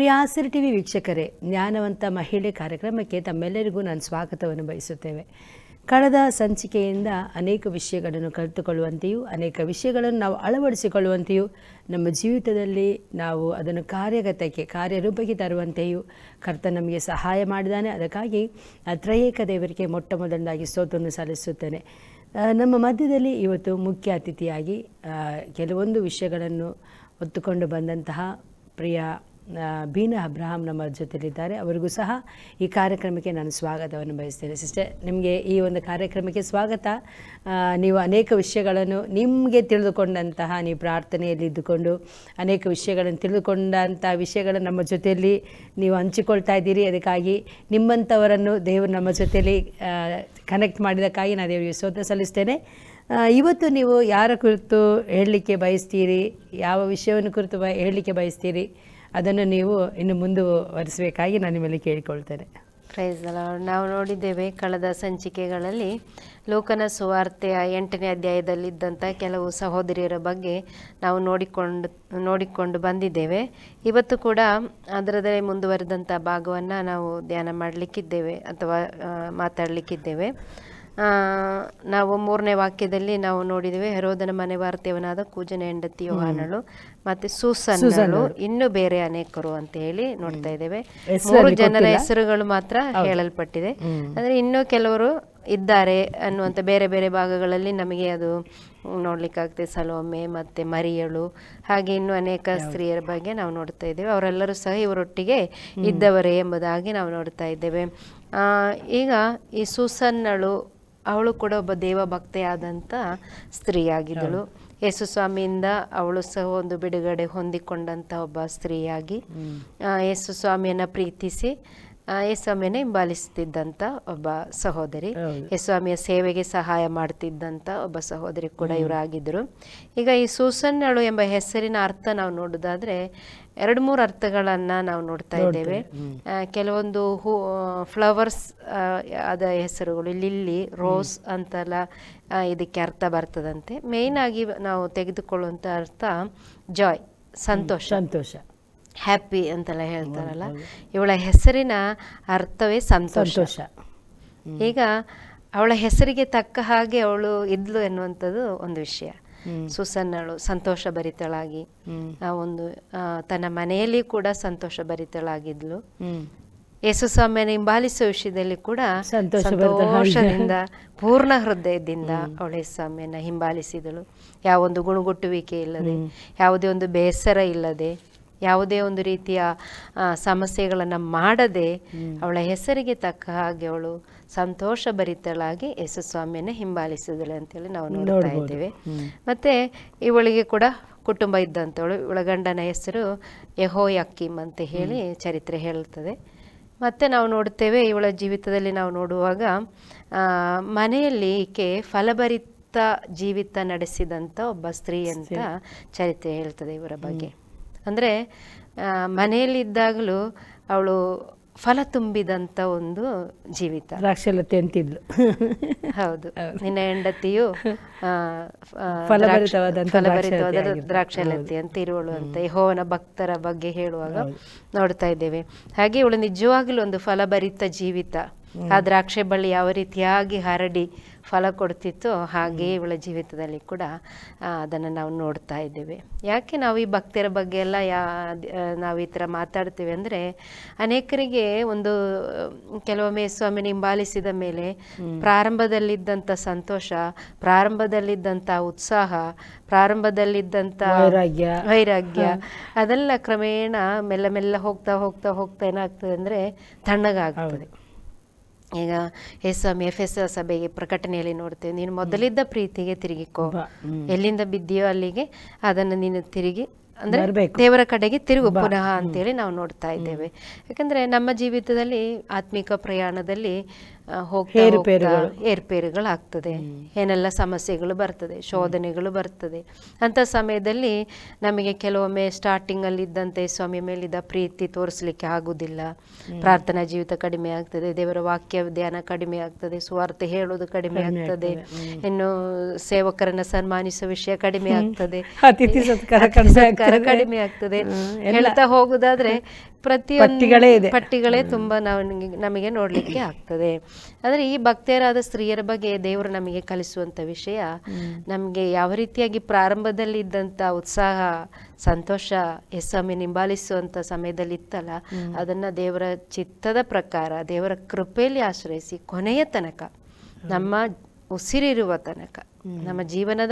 ಪ್ರಿಯ ಆಸರ್ T V ವೀಕ್ಷಕರೇ, ಜ್ಞಾನವಂತ ಮಹಿಳೆ ಕಾರ್ಯಕ್ರಮಕ್ಕೆ ತಮ್ಮೆಲ್ಲರಿಗೂ ನಾನು ಸ್ವಾಗತವನ್ನು ಬಯಸುತ್ತೇವೆ. ಕಳೆದ ಸಂಚಿಕೆಯಿಂದ ಅನೇಕ ವಿಷಯಗಳನ್ನು ಕಲಿತುಕೊಳ್ಳುವಂತೆಯೂ ಅನೇಕ ವಿಷಯಗಳನ್ನು ನಾವು ಅಳವಡಿಸಿಕೊಳ್ಳುವಂತೆಯೂ, ನಮ್ಮ ಜೀವಿತದಲ್ಲಿ ನಾವು ಅದನ್ನು ಕಾರ್ಯಗತಕ್ಕೆ, ಕಾರ್ಯರೂಪಕ್ಕೆ ತರುವಂತೆಯೂ ಕರ್ತ ನಮಗೆ ಸಹಾಯ ಮಾಡಿದ್ದಾನೆ. ಅದಕ್ಕಾಗಿ ತ್ರಯೇಕ ದೇವರಿಗೆ ಮೊಟ್ಟ ಮೊದಲನಾಗಿ ಸ್ತೋತ್ರವನ್ನು ಸಲ್ಲಿಸುತ್ತೇನೆ. ನಮ್ಮ ಮಧ್ಯದಲ್ಲಿ ಇವತ್ತು ಮುಖ್ಯ ಅತಿಥಿಯಾಗಿ ಕೆಲವೊಂದು ವಿಷಯಗಳನ್ನು ಹೊತ್ತುಕೊಂಡು ಬಂದಂತಹ ಪ್ರಿಯ ಬೀನಾ ಅಬ್ರಹಾಂ ನಮ್ಮ ಜೊತೆಯಲ್ಲಿದ್ದಾರೆ ಅವರಿಗೂ ಸಹ ಈ ಕಾರ್ಯಕ್ರಮಕ್ಕೆ ನಾನು ಸ್ವಾಗತವನ್ನು ಬಯಸ್ತೇನೆ. ಸಿಸ್ಟರ್, ನಿಮಗೆ ಈ ಒಂದು ಕಾರ್ಯಕ್ರಮಕ್ಕೆ ಸ್ವಾಗತ. ನೀವು ಅನೇಕ ವಿಷಯಗಳನ್ನು ನಿಮಗೆ ತಿಳಿದುಕೊಂಡಂತಹ ನೀವು ಪ್ರಾರ್ಥನೆಯಲ್ಲಿ ಇದ್ದುಕೊಂಡು ಅನೇಕ ವಿಷಯಗಳನ್ನು ತಿಳಿದುಕೊಂಡಂಥ ವಿಷಯಗಳನ್ನು ನಮ್ಮ ಜೊತೆಯಲ್ಲಿ ನೀವು ಹಂಚಿಕೊಳ್ತಾ ಇದ್ದೀರಿ. ಅದಕ್ಕಾಗಿ ನಿಮ್ಮಂಥವರನ್ನು ದೇವರು ನಮ್ಮ ಜೊತೆಯಲ್ಲಿ ಕನೆಕ್ಟ್ ಮಾಡಿದಕ್ಕಾಗಿ ನಾನು ದೇವರಿಗೆ ಸ್ತೋತ್ರ ಸಲ್ಲಿಸ್ತೇನೆ. ಇವತ್ತು ನೀವು ಯಾರ ಕುರಿತು ಹೇಳಲಿಕ್ಕೆ ಬಯಸ್ತೀರಿ? ಯಾವ ವಿಷಯವನ್ನು ಕುರಿತು ಬ, ಹೇಳಲಿಕ್ಕೆ ಬಯಸ್ತೀರಿ? ಅದನ್ನು ನೀವು ಇನ್ನು ಮುಂದುವರಿಸಬೇಕಾಗಿ ನಾನು ನಿಮ್ಮಲ್ಲಿ ಕೇಳಿಕೊಳ್ತೇನೆ. ಪ್ರೈಸ್ ನಾವು ನೋಡಿದ್ದೇವೆ ಕಳೆದ ಸಂಚಿಕೆಗಳಲ್ಲಿ ಲೋಕನ ಸುವಾರ್ತೆಯ ಎಂಟನೇ ಅಧ್ಯಾಯದಲ್ಲಿದ್ದಂಥ ಕೆಲವು ಸಹೋದರಿಯರ ಬಗ್ಗೆ ನಾವು ನೋಡಿಕೊಂಡು ನೋಡಿಕೊಂಡು ಬಂದಿದ್ದೇವೆ. ಇವತ್ತು ಕೂಡ ಅದರದೇ ಮುಂದುವರೆದಂಥ ಭಾಗವನ್ನು ನಾವು ಧ್ಯಾನ ಮಾಡಲಿಕ್ಕಿದ್ದೇವೆ ಅಥವಾ ಮಾತಾಡಲಿಕ್ಕಿದ್ದೇವೆ. ನಾವು ಮೂರನೇ ವಾಕ್ಯದಲ್ಲಿ ನಾವು ನೋಡಿದ್ದೇವೆ, ಹೆರೋದನ ಮನೆ ವಾರ್ತೆಯವನಾದ ಕೂಜನ ಹೆಂಡತಿ ಯೋಹಾನಳು. ಮತ್ತೆ ಸೂಸನ್ ಇನ್ನು ಬೇರೆ ಅನೇಕರು ಅಂತ ಹೇಳಿ ನೋಡ್ತಾ ಇದ್ದೇವೆ. ಮೂರು ಜನರ ಹೆಸರುಗಳು ಮಾತ್ರ ಹೇಳಲ್ಪಟ್ಟಿದೆ. ಅಂದ್ರೆ ಇನ್ನೂ ಕೆಲವರು ಇದ್ದಾರೆ ಅನ್ನುವಂತ ಬೇರೆ ಬೇರೆ ಭಾಗಗಳಲ್ಲಿ ನಮಗೆ ಅದು ನೋಡ್ಲಿಕ್ಕಾಗ್ತದೆ. ಸಲೋಮೆ ಮತ್ತೆ ಮರಿಯಳು ಹಾಗೆ ಇನ್ನು ಅನೇಕ ಸ್ತ್ರೀಯರ ಬಗ್ಗೆ ನಾವು ನೋಡ್ತಾ ಇದ್ದೇವೆ. ಅವರೆಲ್ಲರೂ ಸಹ ಇವರೊಟ್ಟಿಗೆ ಇದ್ದವರೇ ಎಂಬುದಾಗಿ ನಾವು ನೋಡ್ತಾ ಇದ್ದೇವೆ. ಆ, ಈಗ ಈ ಸೂಸನ್ನಳು ಅವಳು ಕೂಡ ಒಬ್ಬ ದೇವ ಭಕ್ತೆಯಾದಂಥ ಸ್ತ್ರೀಯಾಗಿದ್ದಳು ಯೇಸು ಸ್ವಾಮಿಯಿಂದ ಅವಳು ಸಹ ಒಂದು ಬಿಡುಗಡೆ ಹೊಂದಿಕೊಂಡಂತ ಒಬ್ಬ ಸ್ತ್ರೀಯಾಗಿ ಯೇಸು ಸ್ವಾಮಿಯನ್ನ ಪ್ರೀತಿಸಿ ಯೇಸ್ವಾಮಿಯನ್ನ ಹಿಂಬಾಲಿಸುತ್ತಿದ್ದಂತ ಹಿಂಬಾಲಿಸ್ತಿದ್ದಂಥ ಒಬ್ಬ ಸಹೋದರಿ ಯೇಸು ಸ್ವಾಮಿಯ ಸೇವೆಗೆ ಸಹಾಯ ಮಾಡ್ತಿದ್ದಂಥ ಒಬ್ಬ ಸಹೋದರಿ ಕೂಡ ಇವರಾಗಿದ್ದರು. ಈಗ ಈ ಸೂಸನ್ನಳು ಎಂಬ ಹೆಸರಿನ ಅರ್ಥ ನಾವು ನೋಡೋದಾದ್ರೆ ಎರಡು ಮೂರು ಅರ್ಥಗಳನ್ನು ನಾವು ನೋಡ್ತಾ ಇದ್ದೇವೆ. ಕೆಲವೊಂದು ಹೂ ಫ್ಲವರ್ಸ್ ಅದ ಹೆಸರುಗಳು ಲಿಲ್ಲಿ ರೋಸ್ ಅಂತೆಲ್ಲ ಇದಕ್ಕೆ ಅರ್ಥ ಬರ್ತದಂತೆ. ಮೇಯ್ನ್ ಆಗಿ ನಾವು ತೆಗೆದುಕೊಳ್ಳುವಂಥ ಅರ್ಥ ಜಾಯ್ ಸಂತೋಷ. ಸಂತೋಷ. ಹ್ಯಾಪಿ ಅಂತೆಲ್ಲ ಹೇಳ್ತಾರಲ್ಲ. ಇವಳ ಹೆಸರಿನ ಅರ್ಥವೇ ಸಂತೋಷ. ಈಗ ಅವಳ ಹೆಸರಿಗೆ ತಕ್ಕ ಹಾಗೆ ಅವಳು ಇದ್ಲು ಎನ್ನುವಂಥದ್ದು ಒಂದು ವಿಷಯ. ಸುಸನ್ನಳು ಸಂತೋಷ ಭರಿತಳಾಗಿ ಆ ಒಂದು ತನ್ನ ಮನೆಯಲ್ಲಿ ಕೂಡ ಸಂತೋಷ ಭರಿತಳಾಗಿದ್ಲು ಯೇಸು ಸ್ವಾಮಿಯನ್ನು ಹಿಂಬಾಲಿಸುವ ವಿಷಯದಲ್ಲಿ ಕೂಡ ಸಂತೋಷ ಸಂತೋಷದಿಂದ ಪೂರ್ಣ ಹೃದಯದಿಂದ ಅವಳು ಸ್ವಾಮಿಯನ್ನ ಹಿಂಬಾಲಿಸಿದಳು. ಯಾವೊಂದು ಗುಣಗುಟ್ಟುವಿಕೆ ಇಲ್ಲದೆ ಯಾವುದೇ ಒಂದು ಬೇಸರ ಇಲ್ಲದೆ ಯಾವುದೇ ಒಂದು ರೀತಿಯ ಸಮಸ್ಯೆಗಳನ್ನ ಮಾಡದೆ ಅವಳ ಹೆಸರಿಗೆ ತಕ್ಕ ಹಾಗೆ ಅವಳು ಸಂತೋಷ ಭರಿತಳಾಗಿ ಯೇಸು ಸ್ವಾಮಿಯನ್ನ ಹಿಂಬಾಲಿಸಿದಳು ಅಂತೇಳಿ ನಾವು ನೋಡ್ತಾ ಇದ್ದೇವೆ. ಮತ್ತೆ ಇವಳಿಗೆ ಕೂಡ ಕುಟುಂಬ ಇದ್ದಂಥವಳು ಇವಳ ಗಂಡನ ಹೆಸರು ಯಹೋಯಕ್ಕೀಮ್ ಅಂತ ಹೇಳಿ ಚರಿತ್ರೆ ಹೇಳ್ತದೆ ಮತ್ತೆ ನಾವು ನೋಡ್ತೇವೆ ಇವಳ ಜೀವಿತದಲ್ಲಿ ನಾವು ನೋಡುವಾಗ ಮನೆಯಲ್ಲಿ ಈಕೆ ಫಲಭರಿತ ಜೀವಿತ ನಡೆಸಿದಂಥ ಒಬ್ಬ ಸ್ತ್ರೀ ಅಂತ ಚರಿತ್ರೆ ಹೇಳ್ತದೆ ಇವರ ಬಗ್ಗೆ. ಅಂದರೆ ಮನೆಯಲ್ಲಿದ್ದಾಗಲೂ ಅವಳು ಫಲ ತುಂಬಿದಂತ ಒಂದು ಜೀವಿತ. ದ್ರಾಕ್ಷಲತೆ ಅಂತಿದ್ಲು. ಹೌದು. ನಿನ್ನ ಹೆಂಡತಿಯು ಫಲಭರಿತವಾದ ದ್ರಾಕ್ಷಾಲತೆ ಅಂತ ಇರುವಳು ಅಂತ ಯಹೋವನ ಭಕ್ತರ ಬಗ್ಗೆ ಹೇಳುವಾಗ ನೋಡ್ತಾ ಇದ್ದೇವೆ. ಹಾಗೆ ಇವಳು ನಿಜವಾಗ್ಲೂ ಒಂದು ಫಲಭರಿತ ಜೀವಿತ. ಆ ದ್ರಾಕ್ಷೆ ಬಳ್ಳಿ ಯಾವ ರೀತಿಯಾಗಿ ಹರಡಿ ಫಲ ಕೊಡ್ತಿತ್ತೋ ಹಾಗೆ ಇವಳ ಜೀವಿತದಲ್ಲಿ ಕೂಡ ಅದನ್ನು ನಾವು ನೋಡ್ತಾ ಇದ್ದೇವೆ. ಯಾಕೆ ನಾವು ಈ ಭಕ್ತರ ಬಗ್ಗೆ ಎಲ್ಲ ಯಾ ನಾವು ಈ ಥರ ಮಾತಾಡ್ತೀವಿ ಅಂದರೆ ಅನೇಕರಿಗೆ ಒಂದು ಕೆಲವೊಮ್ಮೆ ಸ್ವಾಮಿ ಹಿಂಬಾಲಿಸಿದ ಮೇಲೆ ಪ್ರಾರಂಭದಲ್ಲಿದ್ದಂಥ ಸಂತೋಷ ಪ್ರಾರಂಭದಲ್ಲಿದ್ದಂಥ ಉತ್ಸಾಹ ಪ್ರಾರಂಭದಲ್ಲಿದ್ದಂಥ ವೈರಾಗ್ಯ. ವೈರಾಗ್ಯ ಅದೆಲ್ಲ ಕ್ರಮೇಣ ಮೆಲ್ಲ ಮೆಲ್ಲ ಹೋಗ್ತಾ ಹೋಗ್ತಾ ಹೋಗ್ತಾ ಏನಾಗ್ತದೆ ಅಂದರೆ ತಣ್ಣಗಾಗ್ತದೆ. ಈಗ ಸ್ವಾಮಿ ಎಫ್ ಎಸ್ ಸಭೆಗೆ ಪ್ರಕಟಣೆಯಲ್ಲಿ ನೋಡ್ತೇವೆ ನೀನು ಮೊದಲಿದ್ದ ಪ್ರೀತಿಗೆ ತಿರುಗಿಕೋ. ಎಲ್ಲಿಂದ ಬಿದ್ದೀಯೋ ಅಲ್ಲಿಗೆ ಅದನ್ನು ನೀನು ತಿರುಗಿ ಅಂದ್ರೆ ದೇವರ ಕಡೆಗೆ ತಿರುಗು ಪುನಃ ಅಂತೇಳಿ ನಾವು ನೋಡ್ತಾ ಇದ್ದೇವೆ. ಯಾಕಂದ್ರೆ ನಮ್ಮ ಜೀವಿತದಲ್ಲಿ ಆತ್ಮಿಕ ಪ್ರಯಾಣದಲ್ಲಿ ಹೋಗ್ತಾ ಹೋಗ್ತಾ ಏರುಪೇರುಗಳು. ಏರ್ಪೇರುಗಳಾಗ್ತದೆ ಏನೆಲ್ಲ ಸಮಸ್ಯೆಗಳು ಬರ್ತದೆ ಶೋಧನೆಗಳು ಬರ್ತದೆ. ಅಂತ ಸಮಯದಲ್ಲಿ ನಮಗೆ ಕೆಲವೊಮ್ಮೆ ಸ್ಟಾರ್ಟಿಂಗ್ ಅಲ್ಲಿ ಇದ್ದಂತೆ ಸ್ವಾಮಿ ಮೇಲಿದ್ದ ಪ್ರೀತಿ ತೋರಿಸ್ಲಿಕ್ಕೆ ಆಗುದಿಲ್ಲ. ಪ್ರಾರ್ಥನಾ ಜೀವಿತ ಕಡಿಮೆ ಆಗ್ತದೆ ದೇವರ ವಾಕ್ಯ ಧ್ಯಾನ ಕಡಿಮೆ ಆಗ್ತದೆ ಸುವಾರ್ತೆ ಹೇಳೋದು ಕಡಿಮೆ ಆಗ್ತದೆ. ಇನ್ನು ಸೇವಕರನ್ನ ಸನ್ಮಾನಿಸುವ ವಿಷಯ ಕಡಿಮೆ ಆಗ್ತದೆ. ಅತಿಥಿ ಸತ್ಕಾರ ಕಡಿಮೆ ಆಗ್ತದೆ. ಹೇಳ್ತಾ ಹೋಗುದಾದ್ರೆ ಪಟ್ಟಿಗಳೇ ಇದೆ. ಪಟ್ಟಿಗಳೇ ತುಂಬಾ ನಾವು ನಮಗೆ ನೋಡ್ಲಿಕ್ಕೆ ಆಗ್ತದೆ. ಅಂದ್ರೆ ಈ ಭಕ್ತಿಯರಾದ ಸ್ತ್ರೀಯರ ಬಗ್ಗೆ ದೇವರು ನಮಗೆ ಕಲಿಸುವಂತ ವಿಷಯ ನಮಗೆ ಯಾವ ರೀತಿಯಾಗಿ ಪ್ರಾರಂಭದಲ್ಲಿ ಇದ್ದಂತ ಉತ್ಸಾಹ ಸಂತೋಷ ಎಸ್ವಾಮಿ ನಿಂಬಾಲಿಸುವಂತ ಸಮಯದಲ್ಲಿ ಇತ್ತಲ್ಲ ಅದನ್ನ ದೇವರ ಚಿತ್ತದ ಪ್ರಕಾರ ದೇವರ ಕೃಪೆಯಲ್ಲಿ ಆಶ್ರಯಿಸಿ ಕೊನೆಯ ತನಕ ನಮ್ಮ ಉಸಿರಿರುವ ತನಕ. ನಮ್ಮ ಜೀವನದ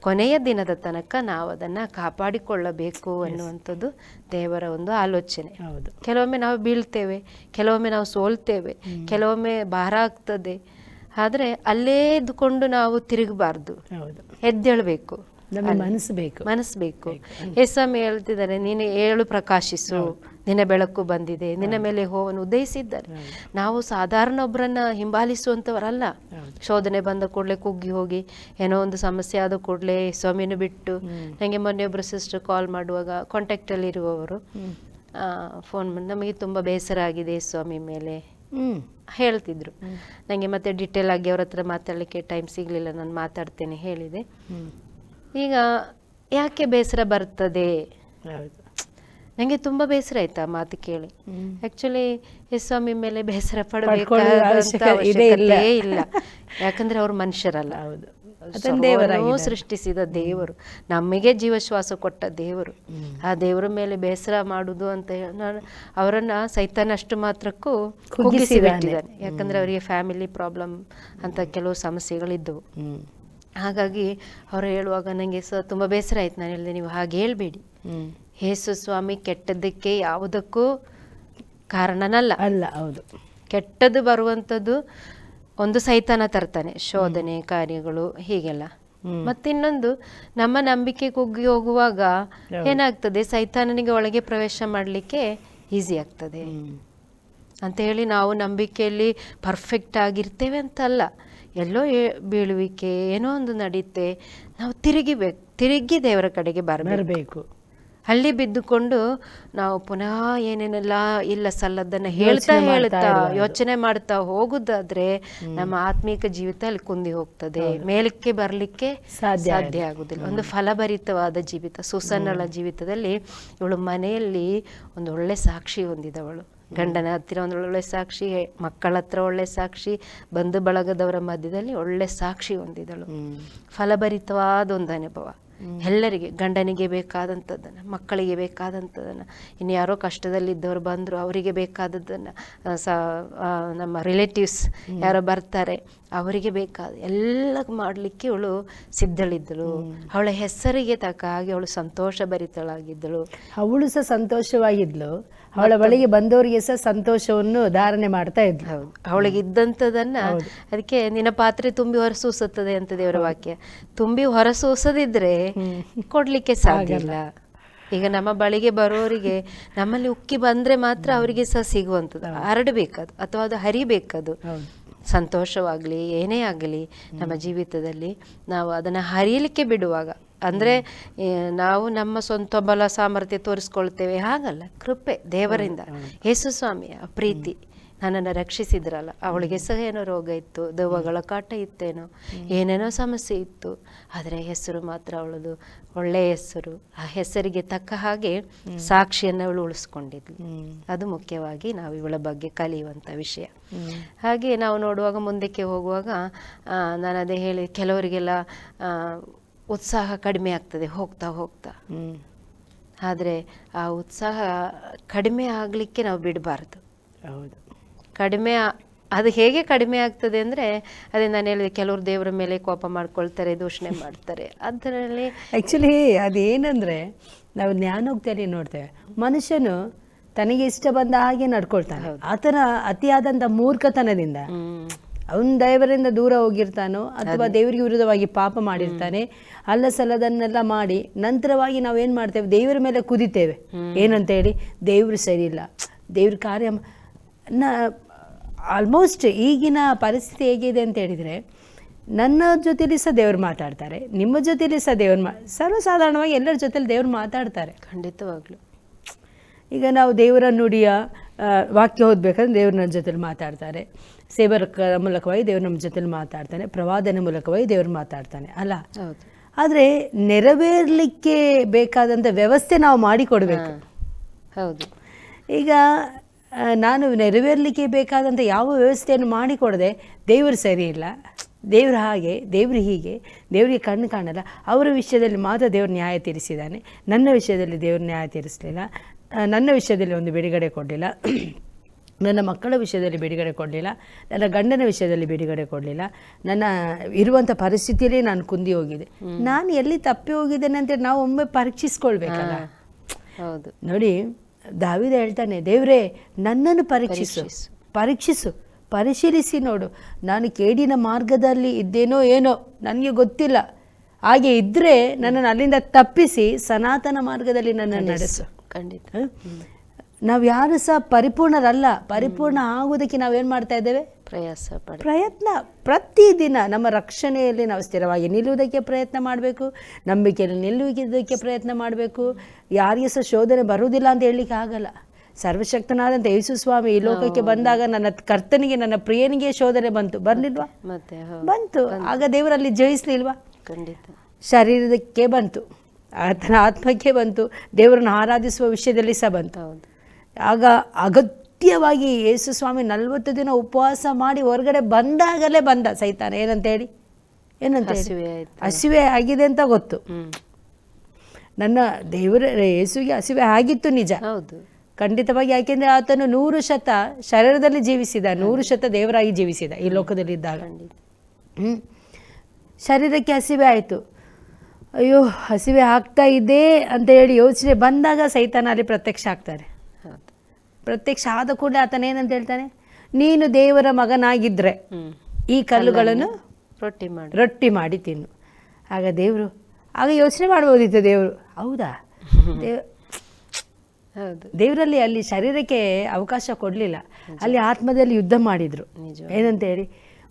ಕೊನೆಯ ದಿನದ ತನಕ ನಾವು ಅದನ್ನು ಕಾಪಾಡಿಕೊಳ್ಳಬೇಕು ಅನ್ನುವಂಥದ್ದು ದೇವರ ಒಂದು ಆಲೋಚನೆ. ಹೌದು. ಕೆಲವೊಮ್ಮೆ ನಾವು ಬೀಳ್ತೇವೆ ಕೆಲವೊಮ್ಮೆ ನಾವು ಸೋಲ್ತೇವೆ ಕೆಲವೊಮ್ಮೆ ಭಾರ ಆಗ್ತದೆ. ಆದರೆ ಅಲ್ಲೇ ಇದ್ದುಕೊಂಡು ನಾವು ತಿರುಗಬಾರ್ದು. ಎದ್ದೇಳಬೇಕು. ಮನಸ್ಸು ಬೇಕು. ಮನಸ್ಸು ಬೇಕು. ಎಸ್ವಾಮಿ ಹೇಳ್ತಿದ್ದಾರೆ ನೀನು ಏಳು ಪ್ರಕಾಶಿಸು. ನಿನ್ನ ಬೆಳಕು ಬಂದಿದೆ ನಿನ್ನ ಮೇಲೆ ಹೋವನ್ನು ಉದಯಿಸಿದ್ದಾರೆ. ನಾವು ಸಾಧಾರಣ ಒಬ್ಬರನ್ನ ಹಿಂಬಾಲಿಸುವಂಥವರಲ್ಲ. ಶೋಧನೆ ಬಂದ ಕೂಡಲೇ ಕುಗ್ಗಿ ಹೋಗಿ ಏನೋ ಒಂದು ಸಮಸ್ಯೆ ಆದ ಕೂಡಲೇ ಸ್ವಾಮಿನ ಬಿಟ್ಟು ನನಗೆ ಮೊನ್ನೆ ಒಬ್ಬರು ಸಿಸ್ಟರ್ ಕಾಲ್ ಮಾಡುವಾಗ ಕಾಂಟ್ಯಾಕ್ಟಲ್ಲಿ ಇರುವವರು ಫೋನ್ ಮಾಡಿ ನಮಗೆ ತುಂಬ ಬೇಸರ ಆಗಿದೆ ಸ್ವಾಮಿ ಮೇಲೆ. ಹೇಳ್ತಿದ್ರು. ನನಗೆ ಮತ್ತೆ ಡಿಟೇಲ್ ಆಗಿ ಅವ್ರ ಹತ್ರ ಮಾತಾಡಲಿಕ್ಕೆ ಟೈಮ್ ಸಿಗಲಿಲ್ಲ ನಾನು ಮಾತಾಡ್ತೇನೆ ಹೇಳಿದೆ. ಈಗ ಯಾಕೆ ಬೇಸರ ಬರ್ತದೆ? ನನಗೆ ತುಂಬಾ ಬೇಸರ ಆಯ್ತಾ ಆ ಮಾತು ಕೇಳಿ. ಆಕ್ಚುಲಿ ಆಕ್ಚುಲಿ ಸ್ವಾಮಿ ಮೇಲೆ ಬೇಸರ ಪಡ್ಕೊಳ್ಳೋ ಅವಶ್ಯಕತೆ ಇಲ್ಲ. ಯಾಕಂದ್ರೆ ಅವ್ರು ಮನುಷ್ಯರಲ್ಲ. ಹೌದು. ಸೃಷ್ಟಿಸಿದ ದೇವರು. ನಮಗೆ ಜೀವಶ್ವಾಸ ಕೊಟ್ಟ ದೇವರು. ಆ ದೇವರ ಮೇಲೆ ಬೇಸರ ಮಾಡುದು ಅಂತ ಹೇಳಿ ನಾನು ಅವರನ್ನ ಸೈತಾನ ಅಷ್ಟು ಮಾತ್ರಕ್ಕೂ ಕುಗ್ಗಿಸಿ ಬಿಟ್ಟಿದ್ದಾನೆ ಯಾಕಂದ್ರೆ ಅವರಿಗೆ ಫ್ಯಾಮಿಲಿ ಪ್ರಾಬ್ಲಮ್ ಅಂತ ಕೆಲವು ಸಮಸ್ಯೆಗಳಿದ್ದವು. ಹಾಗಾಗಿ ಅವರು ಹೇಳುವಾಗ ನನಗೆ ಸ ತುಂಬಾ ಬೇಸರ ಆಯ್ತು. ನಾನು ಹೇಳಿದೆ ನೀವು ಹಾಗೆ ಹೇಳ್ಬೇಡಿ. ಯೇಸು ಸ್ವಾಮಿ ಕೆಟ್ಟದಕ್ಕೆ ಯಾವುದಕ್ಕೂ ಕಾರಣನಲ್ಲ. ಅಲ್ಲ ಹೌದು. ಕೆಟ್ಟದ್ದು ಬರುವಂಥದ್ದು ಒಂದು ಸೈತಾನ ತರ್ತಾನೆ ಶೋಧನೆ ಕಾರ್ಯಗಳು ಹೀಗೆಲ್ಲ. ಮತ್ತಿನ್ನೊಂದು ನಮ್ಮ ನಂಬಿಕೆ ಕುಗ್ಗಿ ಹೋಗುವಾಗ ಏನಾಗ್ತದೆ? ಸೈತಾನನಿಗೆ ಒಳಗೆ ಪ್ರವೇಶ ಮಾಡಲಿಕ್ಕೆ ಈಸಿ ಆಗ್ತದೆ. ಅಂತ ಹೇಳಿ ನಾವು ನಂಬಿಕೆಯಲ್ಲಿ ಪರ್ಫೆಕ್ಟ್ ಆಗಿರ್ತೇವೆ ಅಂತಲ್ಲ. ಎಲ್ಲೋ ಬೀಳುವಿಕೆ ಏನೋ ಒಂದು ನಡೀತೆ ನಾವು ತಿರುಗಿಬೇಕು ತಿರುಗಿ ದೇವರ ಕಡೆಗೆ ಬರಬೇಕು. ಹಳ್ಳಿ ಬಿದ್ದುಕೊಂಡು ನಾವು ಪುನಃ ಏನೇನೆಲ್ಲ ಇಲ್ಲ ಸಲ್ಲದನ್ನ ಹೇಳ್ತಾ ಹೇಳ್ತಾ ಯೋಚನೆ ಮಾಡ್ತಾ ಹೋಗುದಾದ್ರೆ ನಮ್ಮ ಆತ್ಮೀಕ ಜೀವಿತ ಅಲ್ಲಿ ಕುಂದಿ ಹೋಗ್ತದೆ. ಮೇಲಕ್ಕೆ ಬರ್ಲಿಕ್ಕೆ ಸಾಧ್ಯ ಸಾಧ್ಯ ಆಗುದಿಲ್ಲ. ಒಂದು ಫಲಭರಿತವಾದ ಜೀವಿತ ಸುಸನ್ನಳ ಜೀವಿತದಲ್ಲಿ ಇವಳು ಮನೆಯಲ್ಲಿ ಒಂದು ಒಳ್ಳೆ ಸಾಕ್ಷಿ ಹೊಂದಿದವಳು. ಗಂಡನ ಹತ್ತಿರ ಒಂದು ಒಳ್ಳೆ ಸಾಕ್ಷಿ ಮಕ್ಕಳ ಹತ್ರ ಒಳ್ಳೆ ಸಾಕ್ಷಿ ಬಂಧು ಬಳಗದವರ ಮಧ್ಯದಲ್ಲಿ ಒಳ್ಳೆ ಸಾಕ್ಷಿ ಹೊಂದಿದಳು. ಫಲಭರಿತವಾದ ಒಂದು ಅನುಭವ. ಎಲ್ಲರಿಗೆ ಗಂಡನಿಗೆ ಬೇಕಾದಂಥದ್ದನ್ನು ಮಕ್ಕಳಿಗೆ ಬೇಕಾದಂಥದ್ದನ್ನು ಇನ್ನು ಯಾರೋ ಕಷ್ಟದಲ್ಲಿದ್ದವರು ಬಂದರು ಅವರಿಗೆ ಬೇಕಾದದ್ದನ್ನು ಸ ನಮ್ಮ ರಿಲೇಟಿವ್ಸ್ ಯಾರೋ ಬರ್ತಾರೆ ಅವರಿಗೆ ಬೇಕಾದ ಎಲ್ಲ ಮಾಡಲಿಕ್ಕೆ ಅವಳು ಸಿದ್ಧಳಿದ್ದಳು. ಅವಳ ಹೆಸರಿಗೆ ತಕ್ಕ ಹಾಗೆ ಅವಳು ಸಂತೋಷ ಭರಿತಳಾಗಿದ್ದಳು ಅವಳು ಸಹ ಸಂತೋಷವಾಗಿದ್ಲು. ಅವಳ ಬಳಿಗೆ ಬಂದವರಿಗೆ ಸಹ ಸಂತೋಷವನ್ನು ಧಾರಣೆ ಮಾಡ್ತಾ ಇದ್ಲು. ಹೌದು. ಅವಳಿಗೆ ಇದ್ದಂಥದನ್ನ ಅದಕ್ಕೆ ನಿನ್ನ ಪಾತ್ರೆ ತುಂಬಿ ಹೊರಸೂಸುತ್ತದೆ ಅಂತ ದೇವರ ವಾಕ್ಯ. ತುಂಬಿ ಹೊರಸೂಸದಿದ್ರೆ ಕೊಡ್ಲಿಕ್ಕೆ ಸಾಧ್ಯ ಇಲ್ಲ. ಈಗ ನಮ್ಮ ಬಳಿಗೆ ಬರೋರಿಗೆ ನಮ್ಮಲ್ಲಿ ಉಕ್ಕಿ ಬಂದ್ರೆ ಮಾತ್ರ ಅವರಿಗೆ ಸಹ ಸಿಗುವಂಥದ್ದು. ಹರಡಬೇಕದು ಅಥವಾ ಅದು ಹರಿಬೇಕದು. ಸಂತೋಷವಾಗಲಿ ಏನೇ ಆಗಲಿ ನಮ್ಮ ಜೀವಿತದಲ್ಲಿ ನಾವು ಅದನ್ನು ಹರಿಯಲಿಕ್ಕೆ ಬಿಡುವಾಗ ಅಂದರೆ ನಾವು ನಮ್ಮ ಸ್ವಂತ ಬಲ ಸಾಮರ್ಥ್ಯ ತೋರಿಸ್ಕೊಳ್ತೇವೆ. ಹಾಗಲ್ಲ ಕೃಪೆ ದೇವರಿಂದ. ಯೇಸು ಸ್ವಾಮಿಯ ಪ್ರೀತಿ ನನ್ನನ್ನು ರಕ್ಷಿಸಿದ್ರಲ್ಲ ಅವಳಿಗೆ ಸಹ ಏನೋ ರೋಗ ಇತ್ತು ದೆವ್ವಗಳ ಕಾಟ ಇತ್ತೇನೋ ಏನೇನೋ ಸಮಸ್ಯೆ ಇತ್ತು ಆದರೆ ಹೆಸರು ಮಾತ್ರ ಅವಳದು ಒಳ್ಳೆಯ ಹೆಸರು. ಆ ಹೆಸರಿಗೆ ತಕ್ಕ ಹಾಗೆ ಸಾಕ್ಷಿಯನ್ನು ಅವಳು ಉಳಿಸ್ಕೊಂಡಿದ್ಲು. ಅದು ಮುಖ್ಯವಾಗಿ ನಾವು ಇವಳ ಬಗ್ಗೆ ಕಲಿಯುವಂಥ ವಿಷಯ. ಹಾಗೆ ನಾವು ನೋಡುವಾಗ ಮುಂದಕ್ಕೆ ಹೋಗುವಾಗ ನಾನು ಅದೇ ಹೇಳಿ ಕೆಲವರಿಗೆಲ್ಲ ಉತ್ಸಾಹ ಕಡಿಮೆ ಆಗ್ತದೆ ಹೋಗ್ತಾ ಹೋಗ್ತಾ. ಆದರೆ ಆ ಉತ್ಸಾಹ ಕಡಿಮೆ ಆಗಲಿಕ್ಕೆ ನಾವು ಬಿಡಬಾರ್ದು. ಹೌದು. ಕಡಿಮೆ ಅದು ಹೇಗೆ ಕಡಿಮೆ ಆಗ್ತದೆ ಅಂದರೆ ಅದೇ ನಾನು ಹೇಳಿದೆ ಕೆಲವರು ದೇವರ ಮೇಲೆ ಕೋಪ ಮಾಡ್ಕೊಳ್ತಾರೆ ದೂಷಣೆ ಮಾಡ್ತಾರೆ. ಅದರಲ್ಲಿ ಆ್ಯಕ್ಚುಲಿ ಅದೇನಂದ್ರೆ ನಾವು ಜ್ಞಾನೋಕ್ತಿಯಲ್ಲಿ ನೋಡ್ತೇವೆ. ಮನುಷ್ಯನು ತನಗೆ ಇಷ್ಟ ಬಂದ ಹಾಗೆ ನಡ್ಕೊಳ್ತಾನೆ. ಆತನ ಅತಿಯಾದಂಥ ಮೂರ್ಖತನದಿಂದ. ಅವನ ದೇವರಿಂದ ದೂರ ಹೋಗಿರ್ತಾನೋ ಅಥವಾ ದೇವರಿಗೆ ವಿರುದ್ಧವಾಗಿ ಪಾಪ ಮಾಡಿರ್ತಾನೆ. ಅಲ್ಲ ಸಲದನ್ನೆಲ್ಲ ಮಾಡಿ ನಂತರವಾಗಿ ನಾವು ಏನು ಮಾಡ್ತೇವೆ? ದೇವರ ಮೇಲೆ ಕುದಿತೇವೆ. ಏನಂತ ಹೇಳಿ ದೇವರು ಸರಿ ಇಲ್ಲ. ದೇವ್ರ ಕಾರ್ಯ ನ ಆಲ್ಮೋಸ್ಟ್ ಈಗಿನ ಪರಿಸ್ಥಿತಿ ಹೇಗಿದೆ ಅಂತ ಹೇಳಿದರೆ ನನ್ನ ಜೊತೆಲಿ ಸಹ ದೇವ್ರು ಮಾತಾಡ್ತಾರೆ. ನಿಮ್ಮ ಜೊತೆಲಿ ಸಹ ದೇವ್ರು ಮಾ ಸರ್ವಸಾಧಾರಣವಾಗಿ ಎಲ್ಲರ ಜೊತೆಲಿ ದೇವ್ರು ಮಾತಾಡ್ತಾರೆ. ಖಂಡಿತವಾಗ್ಲು. ಈಗ ನಾವು ದೇವರ ನುಡಿಯ ವಾಕ್ಯ ಓದಬೇಕಂದ್ರೆ ದೇವ್ರ ನನ್ನ ಜೊತೆಲಿ ಮಾತಾಡ್ತಾರೆ. ಸೇವಕ ಮೂಲಕವಾಗಿ ದೇವರು ನಮ್ಮ ಜೊತೆಲಿ ಮಾತಾಡ್ತಾನೆ ಪ್ರವಾದನ ಮೂಲಕವಾಗಿ ದೇವರು ಮಾತಾಡ್ತಾನೆ ಅಲ್ಲ? ಹೌದು. ಆದರೆ ನೆರವೇರಲಿಕ್ಕೆ ಬೇಕಾದಂಥ ವ್ಯವಸ್ಥೆ ನಾವು ಮಾಡಿಕೊಡ್ಬೇಕು. ಹೌದು. ಈಗ ನಾನು ನೆರವೇರಲಿಕ್ಕೆ ಬೇಕಾದಂಥ ಯಾವ ವ್ಯವಸ್ಥೆಯನ್ನು ಮಾಡಿಕೊಡದೆ ದೇವರು ಸರಿ ಇಲ್ಲ ದೇವರು ಹಾಗೆ ದೇವರು ಹೀಗೆ ದೇವರಿಗೆ ಕಣ್ಣು ಕಾಣಲ್ಲ ಅವರ ವಿಷಯದಲ್ಲಿ ಮಾತ್ರ ದೇವರು ನ್ಯಾಯ ತೀರಿಸಿದ್ದಾನೆ. ನನ್ನ ವಿಷಯದಲ್ಲಿ ದೇವರು ನ್ಯಾಯ ತೀರಿಸಲಿಲ್ಲ. ನನ್ನ ವಿಷಯದಲ್ಲಿ ಒಂದು ಬಿಡುಗಡೆ ಕೊಡಲಿಲ್ಲ. ನನ್ನ ಮಕ್ಕಳ ವಿಷಯದಲ್ಲಿ ಬಿಡುಗಡೆ ಕೊಡಲಿಲ್ಲ ನನ್ನ ಗಂಡನ ವಿಷಯದಲ್ಲಿ ಬಿಡುಗಡೆ ಕೊಡಲಿಲ್ಲ ನನ್ನ ಇರುವಂಥ ಪರಿಸ್ಥಿತಿಯಲ್ಲಿ ನಾನು ಕುಂದಿ ಹೋಗಿದೆ. ನಾನು ಎಲ್ಲಿ ತಪ್ಪಿ ಹೋಗಿದ್ದೇನೆ ಅಂತೇಳಿ ನಾವು ಒಮ್ಮೆ ಪರೀಕ್ಷಿಸ್ಕೊಳ್ಬೇಕಲ್ಲ? ಹೌದು. ನೋಡಿ ದಾವಿದ ಹೇಳ್ತಾನೆ ದೇವ್ರೇ ನನ್ನನ್ನು ಪರೀಕ್ಷಿಸು. ಪರೀಕ್ಷಿಸು. ಪರೀಕ್ಷಿಸು. ಪರಿಶೀಲಿಸಿ ನೋಡು. ನಾನು ಕೇಡಿನ ಮಾರ್ಗದಲ್ಲಿ ಇದ್ದೇನೋ ಏನೋ ನನಗೆ ಗೊತ್ತಿಲ್ಲ. ಹಾಗೆ ಇದ್ದರೆ ನನ್ನನ್ನು ಅಲ್ಲಿಂದ ತಪ್ಪಿಸಿ ಸನಾತನ ಮಾರ್ಗದಲ್ಲಿ ನನ್ನನ್ನು ನಡೆಸು. ಖಂಡಿತ. ನಾವು ಯಾರು ಸಹ ಪರಿಪೂರ್ಣರಲ್ಲ ಪರಿಪೂರ್ಣ ಆಗುವುದಕ್ಕೆ ನಾವೇನು ಮಾಡ್ತಾ ಇದ್ದೇವೆ? ಪ್ರಯಾಸ ಪ್ರಯತ್ನ. ಪ್ರತಿದಿನ ನಮ್ಮ ರಕ್ಷಣೆಯಲ್ಲಿ ನಾವು ಸ್ಥಿರವಾಗಿ ನಿಲ್ಲುವುದಕ್ಕೆ ಪ್ರಯತ್ನ ಮಾಡಬೇಕು ನಂಬಿಕೆಯಲ್ಲಿ ನಿಲ್ಲುವುದಕ್ಕೆ ಪ್ರಯತ್ನ ಮಾಡಬೇಕು. ಯಾರಿಗೆ ಸಹ ಶೋಧನೆ ಬರುವುದಿಲ್ಲ ಅಂತ ಹೇಳಲಿಕ್ಕೆ ಆಗಲ್ಲ. ಸರ್ವಶಕ್ತನಾದಂಥ ಯೇಸು ಸ್ವಾಮಿ ಈ ಲೋಕಕ್ಕೆ ಬಂದಾಗ ನನ್ನ ಕರ್ತನಿಗೆ ನನ್ನ ಪ್ರಿಯನಿಗೆ ಶೋಧನೆ ಬಂತು. ಬರಲಿಲ್ವಾ? ಮತ್ತೆ ಬಂತು. ಆಗ ದೇವರಲ್ಲಿ ಜಯಿಸ್ಲಿಲ್ವಾ? ಖಂಡಿತ. ಶರೀರಕ್ಕೆ ಬಂತು. ಆತನ ಆತ್ಮಕ್ಕೆ ಬಂತು. ದೇವರನ್ನು ಆರಾಧಿಸುವ ವಿಷಯದಲ್ಲಿ ಸಹ ಬಂತು. ಹೌದು. ಆಗ ಅಗತ್ಯವಾಗಿ ಯೇಸು ಸ್ವಾಮಿ ನಲ್ವತ್ತು ದಿನ ಉಪವಾಸ ಮಾಡಿ ಹೊರಗಡೆ ಬಂದಾಗಲೇ ಬಂದ. ಸೈತಾನ ಏನಂತ ಹೇಳಿ ಏನಂತ ಹಸಿವೆ ಆಗಿದೆ ಅಂತ ಗೊತ್ತು. ನನ್ನ ದೇವರ ಯೇಸುಗೆ ಹಸಿವೆ ಆಗಿತ್ತು ನಿಜ. ಹೌದು. ಖಂಡಿತವಾಗಿ ಯಾಕೆಂದ್ರೆ ಆತನು ನೂರು ಶತ ಶರೀರದಲ್ಲಿ ಜೀವಿಸಿದ ನೂರು ಶತ ದೇವರಾಗಿ ಜೀವಿಸಿದ ಈ ಲೋಕದಲ್ಲಿ ಇದ್ದಾಗ ಹ್ಮ್. ಶರೀರಕ್ಕೆ ಹಸಿವೆ ಆಯಿತು. ಅಯ್ಯೋ ಹಸಿವೆ ಆಗ್ತಾ ಇದೆ ಅಂತ ಹೇಳಿ ಯೋಚನೆ ಬಂದಾಗ ಸೈತಾನ ಅಲ್ಲಿ ಪ್ರತ್ಯಕ್ಷ ಆಗ್ತಾರೆ. ಪ್ರತ್ಯಕ್ಷ ಆದ ಕೂಡಲೇ ಆತನ ಏನಂತ ಹೇಳ್ತಾನೆ? ನೀನು ದೇವರ ಮಗನಾಗಿದ್ದರೆ ಈ ಕಲ್ಲುಗಳನ್ನು ರೊಟ್ಟಿ ಮಾಡಿ. ರೊಟ್ಟಿ ಮಾಡಿ ತಿನ್ನು. ಆಗ ದೇವರು ಆಗ ಯೋಚನೆ ಮಾಡ್ಬೋದಿತ್ತು ದೇವರು. ಹೌದಾ? ದೇವ್ ಹೌದು. ದೇವರಲ್ಲಿ ಅಲ್ಲಿ ಶರೀರಕ್ಕೆ ಅವಕಾಶ ಕೊಡಲಿಲ್ಲ. ಅಲ್ಲಿ ಆತ್ಮದಲ್ಲಿ ಯುದ್ಧ ಮಾಡಿದರು. ನಿಜ. ಏನಂತ ಹೇಳಿ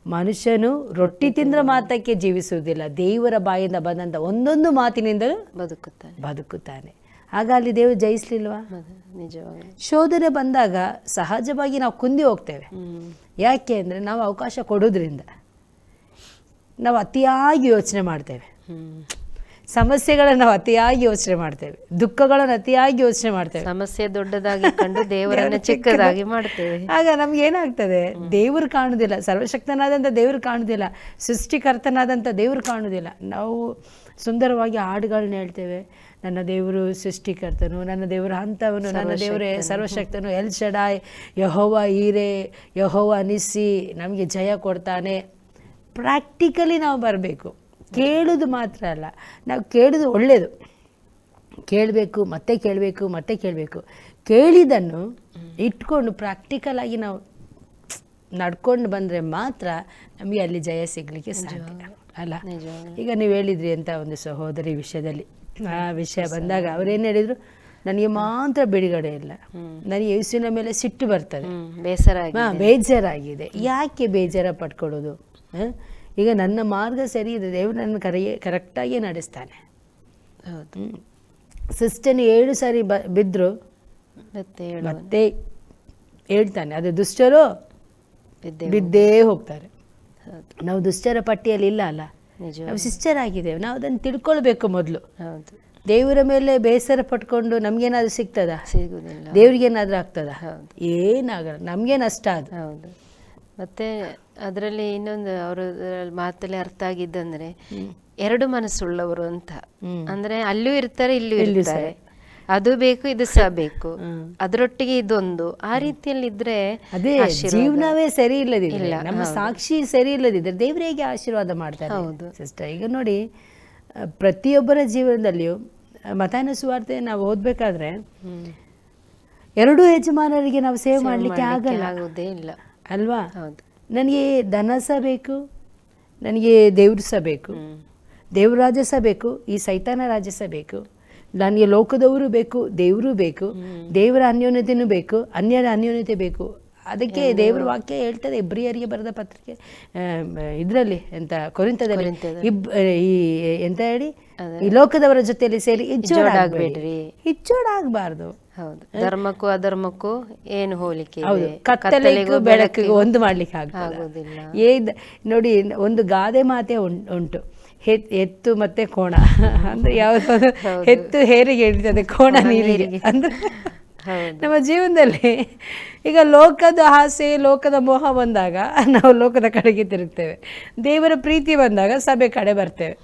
ಮನುಷ್ಯನು ರೊಟ್ಟಿ ತಿಂದ್ರೆ ಮಾತಕ್ಕೆ ಜೀವಿಸುವುದಿಲ್ಲ. ದೇವರ ಬಾಯಿಂದ ಬಂದಂಥ ಒಂದೊಂದು ಮಾತಿನಿಂದಲೂ ಬದುಕುತ್ತಾನೆ. ಬದುಕುತ್ತಾನೆ. ಆಗ ಅಲ್ಲಿ ದೇವರು ಜಯಿಸ್ಲಿಲ್ವಾ? ಮತ್ತೆ ನಿಜವಾಗ್ಲೂ ಶೋಧನೆ ಬಂದಾಗ ಸಹಜವಾಗಿ ನಾವು ಕುಂದಿ ಹೋಗ್ತೇವೆ. ಯಾಕೆ ಅಂದರೆ ನಾವು ಅವಕಾಶ ಕೊಡೋದ್ರಿಂದ ನಾವು ಅತಿಯಾಗಿ ಯೋಚನೆ ಮಾಡ್ತೇವೆ. ಸಮಸ್ಯೆಗಳನ್ನು ನಾವು ಅತಿಯಾಗಿ ಯೋಚನೆ ಮಾಡ್ತೇವೆ. ದುಃಖಗಳನ್ನು ಅತಿಯಾಗಿ ಯೋಚನೆ ಮಾಡ್ತೇವೆ. ಸಮಸ್ಯೆ ದೊಡ್ಡದಾಗಿ ಕಂಡು ದೇವರನ್ನ ಚಿಕ್ಕದಾಗಿ ಮಾಡ್ತೇವೆ. ಆಗ ನಮ್ಗೆ ಏನಾಗ್ತದೆ? ದೇವರು ಕಾಣುವುದಿಲ್ಲ ಸರ್ವಶಕ್ತನಾದಂಥ ದೇವರು ಕಾಣುವುದಿಲ್ಲ ಸೃಷ್ಟಿಕರ್ತನಾದಂಥ ದೇವರು ಕಾಣುವುದಿಲ್ಲ ನಾವು ಸುಂದರವಾಗಿ ಹಾಡುಗಳನ್ನ ಹೇಳ್ತೇವೆ. ನನ್ನ ದೇವರು ಸೃಷ್ಟಿಕರ್ತನು ನನ್ನ ದೇವರು ಅಂಥವನು ನನ್ನ ದೇವರೇ ಸರ್ವಶಕ್ತನು. ಎಲ್ ಶಡಾಯ್ ಯಹೋವ ಈರೆ ಯಹೋವ ಅನಿಸಿ ನಮಗೆ ಜಯ ಕೊಡ್ತಾನೆ. ಪ್ರಾಕ್ಟಿಕಲಿ ನಾವು ಬರಬೇಕು. ಕೇಳೋದು ಮಾತ್ರ ಅಲ್ಲ ನಾವು ಕೇಳೋದು ಒಳ್ಳೆಯದು ಕೇಳಬೇಕು ಮತ್ತೆ ಕೇಳಬೇಕು ಮತ್ತೆ ಕೇಳಬೇಕು. ಕೇಳಿದನ್ನು ಇಟ್ಕೊಂಡು ಪ್ರಾಕ್ಟಿಕಲ್ ಆಗಿ ನಾವು ನಡ್ಕೊಂಡು ಬಂದರೆ ಮಾತ್ರ ನಮಗೆ ಅಲ್ಲಿ ಜಯ ಸಿಗಲಿಕ್ಕೆ ಸಾಧ್ಯ ಅಲ್ಲ? ಈಗ ನೀವು ಹೇಳಿದ್ರಿ ಅಂತ ಒಂದು ಸಹೋದರಿ ವಿಷಯದಲ್ಲಿ. ಆ ವಿಷಯ ಬಂದಾಗ ಅವ್ರೇನು ಹೇಳಿದರು ನನಗೆ ಮಾತ್ರ ಬಿಡುಗಡೆ ಇಲ್ಲ. ನನಗೆ ಯೇಸುವಿನ ಮೇಲೆ ಸಿಟ್ಟು ಬರ್ತದೆ. ಬೇಸರ ಬೇಜಾರಾಗಿದೆ. ಯಾಕೆ ಬೇಜಾರ ಪಡ್ಕೊಳ್ಳೋದು? ಹ? ಈಗ ನನ್ನ ಮಾರ್ಗ ಸರಿ ಇದೆ. ದೇವ್ರು ನನ್ನ ಕರೆಯೇ ಕರೆಕ್ಟಾಗಿ ನಡೆಸ್ತಾನೆ. ಹೌದು. ಸಿಸ್ಟನ್ ಏಳು ಸಾರಿ ಬ ಬಿದ್ದರು ಮತ್ತೆ ಹೇಳ್ತಾನೆ ಅದು ದುಷ್ಟರು ಬಿದ್ದೇ ಹೋಗ್ತಾರೆ. ನಾವು ದುಷ್ಟರ ಪಟ್ಟಿಯಲ್ಲಿ ಇಲ್ಲ ಅಲ್ಲ? ನಾವು ಸಿಸ್ಟರ್ ಆಗಿದ್ದೇವೆ ನಾವು ಅದನ್ನು ತಿಳ್ಕೊಳ್ಬೇಕು ಮೊದಲು. ಹೌದು. ದೇವರ ಮೇಲೆ ಬೇಸರ ಪಟ್ಕೊಂಡು ನಮಗೇನಾದ್ರೂ ಸಿಗ್ತದ? ಸಿಗುದಿಲ್ಲ. ದೇವ್ರಿಗೇನಾದ್ರೂ ಆಗ್ತದ? ಹೌದು. ಏನಾಗಲ್ಲ ನಮಗೆ ನಷ್ಟ ಅದು. ಹೌದು. ಮತ್ತೆ ಅದರಲ್ಲಿ ಇನ್ನೊಂದು ಅವರು ಮಾತಲ್ಲಿ ಅರ್ಥ ಆಗಿದ್ದಂದ್ರೆ ಎರಡು ಮನಸ್ಸುಳ್ಳವರು ಅಂತ. ಅಂದ್ರೆ ಅಲ್ಲೂ ಇರ್ತಾರೆ ಇಲ್ಲೂ ಇರ್ತಾರೆ. ಅದು ಬೇಕು ಇದು ಸಹ ಬೇಕು. ಅದರೊಟ್ಟಿಗೆ ಇದೊಂದು. ಆ ರೀತಿಯಲ್ಲಿ ಇದ್ರೆ ಅದೇ ಜೀವನವೇ ಸರಿ ಇಲ್ಲದಿದ್ರೆ ನಮ್ಮ ಸಾಕ್ಷಿ ಸರಿ ಇಲ್ಲದಿದ್ರೆ ದೇವ್ರು ಹೇಗೆ ಆಶೀರ್ವಾದ ಮಾಡ್ತಾರೆ? ಹೌದು. ಸಿಸ್ಟರ್ ಈಗ ನೋಡಿ ಪ್ರತಿಯೊಬ್ಬರ ಜೀವನದಲ್ಲಿಯೂ ಮತಾನ ಸುವಾರ್ತೆ ನಾವು ಓದ್ಬೇಕಾದ್ರೆ ಎರಡು ಯಜಮಾನರಿಗೆ ನಾವು ಸೇವ್ ಮಾಡಲಿಕ್ಕೆ ಆಗಲ್ಲ. ಇಲ್ಲ. ಅಲ್ವಾ? ಹೌದು. ನನಗೆ ದನ ಸಹ ಬೇಕು ನನಗೆ ದೇವ್ರ ಸಹ ಬೇಕು. ದೇವ್ರ ರಾಜ್ಯ ಸಹ ಬೇಕು ಈ ಸೈತಾನ ರಾಜ ಸಹ ಬೇಕು. ನನಗೆ ಲೋಕದವರು ಬೇಕು ದೇವರು ಬೇಕು ದೇವರ ಅನ್ಯೋನ್ಯತೆನೂ ಬೇಕು ಅನ್ಯರ ಅನ್ಯೋನ್ಯತೆ ಬೇಕು. ಅದಕ್ಕೆ ದೇವರ ವಾಕ್ಯ ಹೇಳ್ತದೆ ಇಬ್ರಿಯರಿಗೆ ಬರೆದ ಪತ್ರಿಕೆ ಇದರಲ್ಲಿ ಎಂತ ಕೊರಿಂತದಲ್ಲಿ. ಇಬ್ ಈ ಎಂತ ಹೇಳಿ? ಈ ಲೋಕದವರ ಜೊತೆಯಲ್ಲಿ ಸೇರಿ ಇಜ್ಜೋಡಾಗ್ಬೇಡ್ರಿ. ಇಚ್ಚೋಡಾಗಬಾರ್ದು ಹೌದು. ಧರ್ಮಕ್ಕೂ ಅಧರ್ಮಕ್ಕೂ ಏನು ಹೋಲಿಕೆ? ಹೌದು. ಕತ್ತಲೆಗೂ ಬೆಳಕಿಗೂ ಒಂದು ಮಾಡ್ಲಿಕ್ಕೆ ಏದ್ ನೋಡಿ ಒಂದು ಗಾದೆ ಮಾತೆ ಉಂಟು. ಹೆತ್ ಎತ್ತು ಮತ್ತೆ ಕೋಣ. ಅಂದ್ರೆ ಯಾವ್ದು? ಹೆತ್ತು ಹೇರಿಗೆ ಹಿಡಿತದೆ ಕೋಣ ನೀರಿಗೆ. ಅಂದ್ರೆ ನಮ್ಮ ಜೀವನದಲ್ಲಿ ಈಗ ಲೋಕದ ಆಸೆ ಲೋಕದ ಮೋಹ ಬಂದಾಗ ನಾವು ಲೋಕದ ಕಡೆಗೆ ತಿರುಗ್ತೇವೆ. ದೇವರ ಪ್ರೀತಿ ಬಂದಾಗ ಸಭೆ ಕಡೆ ಬರ್ತೇವೆ.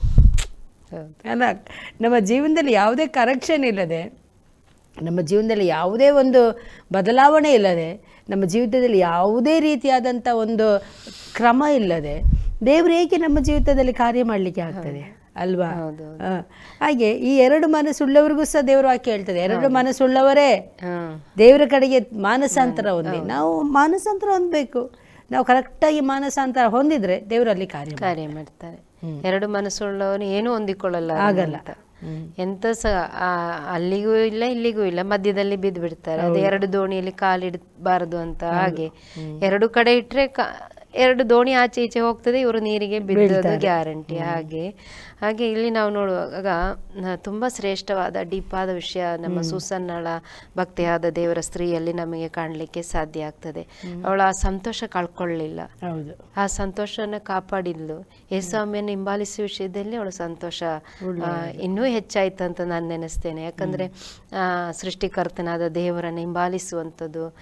ಅಲ್ಲ ನಮ್ಮ ಜೀವನದಲ್ಲಿ ಯಾವುದೇ ಕರೆಕ್ಷನ್ ಇಲ್ಲದೆ ನಮ್ಮ ಜೀವನದಲ್ಲಿ ಯಾವುದೇ ಒಂದು ಬದಲಾವಣೆ ಇಲ್ಲದೆ ನಮ್ಮ ಜೀವಿತದಲ್ಲಿ ಯಾವುದೇ ರೀತಿಯಾದಂಥ ಒಂದು ಕ್ರಮ ಇಲ್ಲದೆ ದೇವರು ಏಕೆ ನಮ್ಮ ಜೀವಿತದಲ್ಲಿ ಕಾರ್ಯ ಮಾಡಲಿಕ್ಕೆ ಆಗ್ತದೆ ಅಲ್ವಾ? ಹಾಗೆ ಈ ಎರಡು ಮನಸ್ಸುಳ್ಳವರಿಗೂ ಸಹ ದೇವರು ವಾಕ್ಯ ಹೇಳ್ತದೆ. ಎರಡು ಮನಸ್ಸುಳ್ಳವರೇ ದೇವರ ಕಡೆಗೆ ಮಾನಸಾಂತರ ಹೊಂದಿ. ನಾವು ಮಾನಸಾಂತರ ಹೊಂದಬೇಕು. ನಾವು ಕರೆಕ್ಟಾಗಿ ಮಾನಸಾಂತರ ಹೊಂದಿದ್ರೆ ದೇವರಲ್ಲಿ ಕಾರ್ಯ. ಕಾರ್ಯ ಮಾಡ್ತಾರೆ. ಎರಡು ಮನಸ್ಸುಳ್ಳವನು ಏನು ಹೊಂದಿಕೊಳ್ಳಲ್ಲ ಆಗಲ್ಲ. ಎಂತ ಸಹ ಅಲ್ಲಿಗೂ ಇಲ್ಲ ಇಲ್ಲಿಗೂ ಇಲ್ಲ. ಮಧ್ಯದಲ್ಲಿ ಬಿದ್ದು ಬಿಡ್ತಾರೆ ಅದು ಎರಡು ದೋಣಿಯಲ್ಲಿ ಕಾಲಿಡಬಾರದು ಅಂತ ಹಾಗೆ. ಎರಡು ಕಡೆ ಇಟ್ರೆ ಎರಡು ದೋಣಿ ಆಚೆ ಈಚೆ ಹೋಗ್ತದೆ ಇವರು ನೀರಿಗೆ ಬಿದ್ದೋದು ಗ್ಯಾರಂಟಿ. ಹಾಗೆ. ಹಾಗೆ ಇಲ್ಲಿ ನಾವು ನೋಡುವಾಗ ತುಂಬ ಶ್ರೇಷ್ಠವಾದ ಡೀಪಾದ ವಿಷಯ ನಮ್ಮ ಸುಸನ್ನಳ ಭಕ್ತಿಯಾದ ದೇವರ ಸ್ತ್ರೀಯಲ್ಲಿ ನಮಗೆ ಕಾಣಲಿಕ್ಕೆ ಸಾಧ್ಯ ಆಗ್ತದೆ. ಅವಳು ಆ ಸಂತೋಷ ಕಳ್ಕೊಳ್ಳಿಲ್ಲ. ಆ ಸಂತೋಷನ ಕಾಪಾಡಿದ್ಲು. ಯೇಸ್ವಾಮಿಯನ್ನು ಹಿಂಬಾಲಿಸುವ ವಿಷಯದಲ್ಲಿ ಅವಳು ಸಂತೋಷ ಇನ್ನೂ ಹೆಚ್ಚಾಯ್ತು ಅಂತ ನಾನು ನೆನೆಸ್ತೇನೆ. ಯಾಕಂದ್ರೆ ಆ, ಸೃಷ್ಟಿಕರ್ತನಾದ ದೇವರನ್ನು ಹಿಂಬಾಲಿಸುವಂಥದ್ದು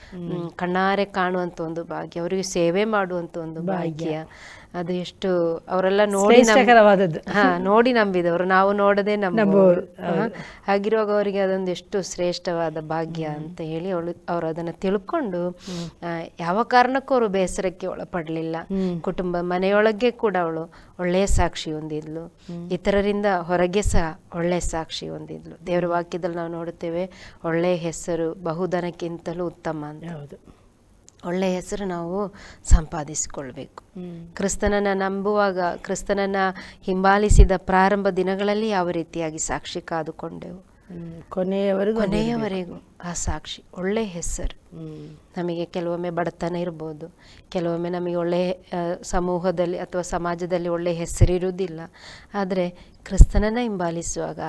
ಕಣ್ಣಾರೆ ಕಾಣುವಂಥ ಒಂದು ಭಾಗ್ಯ ಅವರಿಗೆ ಸೇವೆ ಮಾಡುವಂಥ ಒಂದು ಭಾಗ್ಯ. ಅದು ಎಷ್ಟು ಅವರೆಲ್ಲ ನೋಡಿ ಹಾ ನೋಡಿ ನಂಬಿದವರು. ನಾವು ನೋಡದೆ ನಂಬುವವರು. ಹಾ, ಹಾಗಿರುವಾಗ ಅವರಿಗೆ ಅದೊಂದು ಎಷ್ಟು ಶ್ರೇಷ್ಠವಾದ ಭಾಗ್ಯ ಅಂತ ಹೇಳಿ ಅವಳು ಅವರು ಅದನ್ನ ತಿಳ್ಕೊಂಡು ಯಾವ ಕಾರಣಕ್ಕೂ ಅವರು ಬೇಸರಕ್ಕೆ ಒಳಪಡಲಿಲ್ಲ. ಕುಟುಂಬ ಮನೆಯೊಳಗೆ ಕೂಡ ಅವಳು ಒಳ್ಳೆಯ ಸಾಕ್ಷಿ ಹೊಂದಿದ್ಲು. ಇತರರಿಂದ ಹೊರಗೆ ಸಹ ಒಳ್ಳೆಯ ಸಾಕ್ಷಿ ಹೊಂದಿದ್ಲು. ದೇವರ ವಾಕ್ಯದಲ್ಲಿ ನಾವು ನೋಡುತ್ತೇವೆ ಒಳ್ಳೆಯ ಹೆಸರು ಬಹುಧನಕ್ಕಿಂತಲೂ ಉತ್ತಮ ಅಂತ. ಹೌದು. ಒಳ್ಳೆಯ ಹೆಸರು ನಾವು ಸಂಪಾದಿಸಿಕೊಳ್ಬೇಕು. ಕ್ರಿಸ್ತನನ್ನ ನಂಬುವಾಗ ಕ್ರಿಸ್ತನನ್ನ ಹಿಂಬಾಲಿಸಿದ ಪ್ರಾರಂಭ ದಿನಗಳಲ್ಲಿ ಯಾವ ರೀತಿಯಾಗಿ ಸಾಕ್ಷಿ ಕಾದುಕೊಂಡೆವು? ಕೊನೆಯವರೆಗೂ ಕೊನೆಯವರೆಗೂ ಆ ಸಾಕ್ಷಿ ಒಳ್ಳೆ ಹೆಸರು. ನಮಗೆ ಕೆಲವೊಮ್ಮೆ ಬಡತನ ಇರ್ಬೋದು ಕೆಲವೊಮ್ಮೆ ನಮಗೆ ಒಳ್ಳೆ ಸಮೂಹದಲ್ಲಿ ಅಥವಾ ಸಮಾಜದಲ್ಲಿ ಒಳ್ಳೆ ಹೆಸರಿರುವುದಿಲ್ಲ. ಆದರೆ ಕ್ರಿಸ್ತನನ್ನು ಹಿಂಬಾಲಿಸುವಾಗ